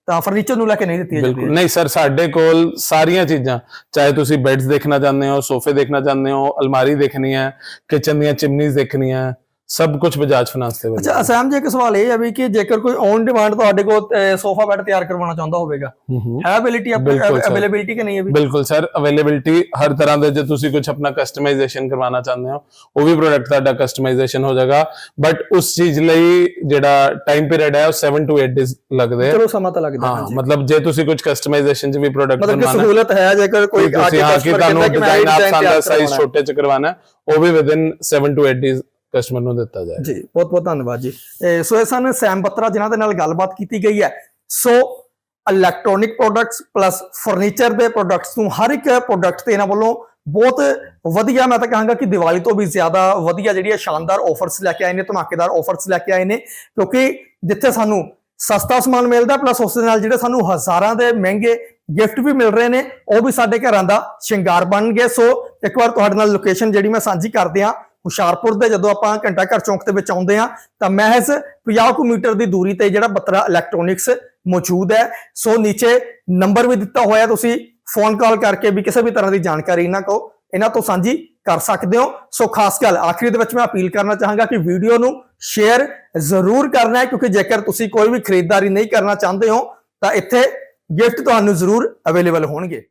ਤਾਂ ਫਰਨੀਚਰ ਨੂੰ ਲੈ ਕੇ ਨਹੀਂ ਦਿੱਤੀਆਂ ਬਿਲਕੁਲ। ਨਹੀਂ ਸਰ ਸਾਡੇ ਕੋਲ ਸਾਰੀਆਂ ਚੀਜ਼ਾਂ ਚਾਹੇ ਤੁਸੀਂ ਬੈੱਡਸ ਦੇਖਣਾ ਚਾਹੁੰਦੇ ਹੋ ਸੋਫੇ ਦੇਖਣਾ ਚਾਹੁੰਦੇ ਹੋ ਅਲਮਾਰੀ ਦੇਖਣੀ ਹੈ ਕਿਚਨ ਦੀਆਂ ਚਿਮਨੀਜ਼ ਦੇਖਣੀਆਂ ਹੈ, ਸਭ ਕੁਝ ਬਜਾਜ ਫਾਈਨਾਂਸ ਤੇ ਅੱਛਾ available ਅਸਾਮ ਜੀ ਇੱਕ ਸਵਾਲ ਇਹ ਹੈ ਵੀ ਕਿ ਜੇਕਰ ਕੋਈ ਔਨ ਡਿਮਾਂਡ ਤੁਹਾਡੇ ਕੋਲ ਸੋਫਾ ਬੈੱਡ ਤਿਆਰ ਕਰਵਾਉਣਾ ਚਾਹੁੰਦਾ ਹੋਵੇਗਾ ਹੂੰ sir। ਅਵੇਲੇਬਿਲਟੀ ਕਿ ਨਹੀਂ ਹੈ ਬਿਲਕੁਲ ਸਰ ਅਵੇਲੇਬਿਲਟੀ ਹਰ ਤਰ੍ਹਾਂ ਦੇ ਜੇ ਤੁਸੀਂ ਕੁਝ ਆਪਣਾ ਕਸਟਮਾਈਜ਼ੇਸ਼ਨ ਕਰਵਾਉਣਾ ਚਾਹੁੰਦੇ ਹੋ ਉਹ ਵੀ ਪ੍ਰੋਡਕਟ ਤੁਹਾਡਾ ਕਸਟਮਾਈਜ਼ੇਸ਼ਨ ਹੋ ਜਾਏਗਾ। ਬਟ ਉਸ ਚੀਜ਼ ਲਈ ਜਿਹੜਾ ਟਾਈਮ ਪੀਰੀਅਡ ਹੈ ਉਹ 7 to 8 ਡੇਜ਼ ਲੱਗਦੇ ਚਲੋ ਸਮਾਂ ਤਾਂ ਲੱਗਦਾ ਹਾਂ ਮਤਲਬ ਜੇ ਤੁਸੀਂ ਕੁਝ ਕਸਟਮਾਈਜ਼ੇਸ਼ਨ ਚ ਵੀ ਪ੍ਰੋਡਕਟ ਮਤਲਬ ਕਿ ਬਣਵਾਉਣਾ ਸਹੂਲਤ ਹੈ ਜੇਕਰ ਕੋਈ ਆ ਕੇ ਤੁਸੀਂ ਹਾਂ ਕਿ customer ਤੁਹਾਨੂੰ ਕਹਿੰਦਾ ਕਿ ਮੈਂ ਡਿਜ਼ਾਈਨ ਆਪ ਦਾ ਸਾਈਜ਼। ਛੋਟੇ ਚ ਕਰਵਾਉਣਾ ਉਹ ਵੀ ਵਿਦਿਨ 7 to 8 ਡੇਜ਼ ਕਸਟਮਰ ਨੂੰ ਦਿੱਤਾ ਜਾਏ। ਜੀ, ਬਹੁਤ ਬਹੁਤ ਧੰਨਵਾਦ ਜੀ। ਸੋ ਇਹ ਸਨ ਸੈਮ ਬੱਤਰਾ ਜਿਨ੍ਹਾਂ ਦੇ ਨਾਲ ਗੱਲਬਾਤ ਕੀਤੀ ਗਈ ਹੈ। So electronic products plus furniture ਦੇ ਪ੍ਰੋਡਕਟਸ ਨੂੰ, ਹਰ ਇੱਕ ਪ੍ਰੋਡਕਟ ਤੇ ਇਹਨਾਂ ਵੱਲੋਂ ਬਹੁਤ ਵਧੀਆ, ਮੈਂ ਤਾਂ ਕਹਾਂਗਾ ਕਿ ਦੀਵਾਲੀ ਤੋਂ ਵੀ ਜ਼ਿਆਦਾ ਵਧੀਆ ਜਿਹੜੀ ਹੈ ਸ਼ਾਨਦਾਰ ਆਫਰਸ ਲੈ ਕੇ ਆਏ ਨੇ, ਧਮਾਕੇਦਾਰ ਆਫਰਸ ਲੈ ਕੇ ਆਏ ਨੇ। ਕਿਉਂਕਿ ਜਿੱਥੇ ਸਾਨੂੰ ਸਸਤਾ ਸਮਾਨ ਮਿਲਦਾ ਪਲੱਸ ਉਸ ਦੇ ਨਾਲ ਜਿਹੜੇ ਸਾਨੂੰ ਹਜ਼ਾਰਾਂ ਦੇ ਮਹਿੰਗੇ ਗਿਫਟ ਵੀ ਮਿਲ ਰਹੇ ਨੇ, ਉਹ ਵੀ ਸਾਡੇ ਘਰਾਂ ਦਾ ਸ਼ਿੰਗਾਰ ਬਣ ਗਏ। ਸੋ ਇੱਕ ਵਾਰ ਤੁਹਾਡੇ ਨਾਲ ਲੋਕੇਸ਼ਨ ਜਿਹੜੀ ਮੈਂ ਸਾਂਝੀ ਕਰਦੇ ਹਾਂ ਹੁਸ਼ਿਆਰਪੁਰ ਦੇ ਜਦੋਂ ਆਪਾਂ ਘੰਟਾ ਘਰ ਚੌਂਕ ਦੇ ਵਿੱਚ ਆਉਂਦੇ ਆ ਤਾਂ ਮਹਿਜ਼ 50 ਕੁ ਮੀਟਰ ਦੀ ਦੂਰੀ ਤੇ ਜਿਹੜਾ ਬਤਰਾ ਇਲੈਕਟ੍ਰੋਨਿਕਸ ਮੌਜੂਦ ਹੈ। ਸੋ ਨੀਚੇ ਨੰਬਰ ਵੀ ਦਿੱਤਾ ਹੋਇਆ, ਤੁਸੀਂ ਫੋਨ ਕਾਲ ਕਰਕੇ ਵੀ ਕਿਸੇ ਵੀ ਤਰ੍ਹਾਂ ਦੀ ਜਾਣਕਾਰੀ ਇਹਨਾਂ ਕੋ ਇਹਨਾਂ ਤੋਂ ਸਾਂਝੀ ਕਰ ਸਕਦੇ ਹੋ। ਸੋ ਖਾਸ ਗੱਲ, ਆਖਰੀ ਦੇ ਵਿੱਚ ਮੈਂ ਅਪੀਲ ਕਰਨਾ ਚਾਹਾਂਗਾ ਕਿ ਵੀਡੀਓ ਨੂੰ ਸ਼ੇਅਰ ਜ਼ਰੂਰ ਕਰਨਾ ਹੈ, ਕਿਉਂਕਿ ਜੇਕਰ ਤੁਸੀਂ ਕੋਈ ਵੀ ਖਰੀਦਦਾਰੀ ਨਹੀਂ ਕਰਨਾ ਚਾਹੁੰਦੇ ਹੋ, ਤਾਂ ਇੱਥੇ ਗਿਫਟ ਤੁਹਾਨੂੰ ਜ਼ਰੂਰ ਅਵੇਲੇਬਲ ਹੋਣਗੇ।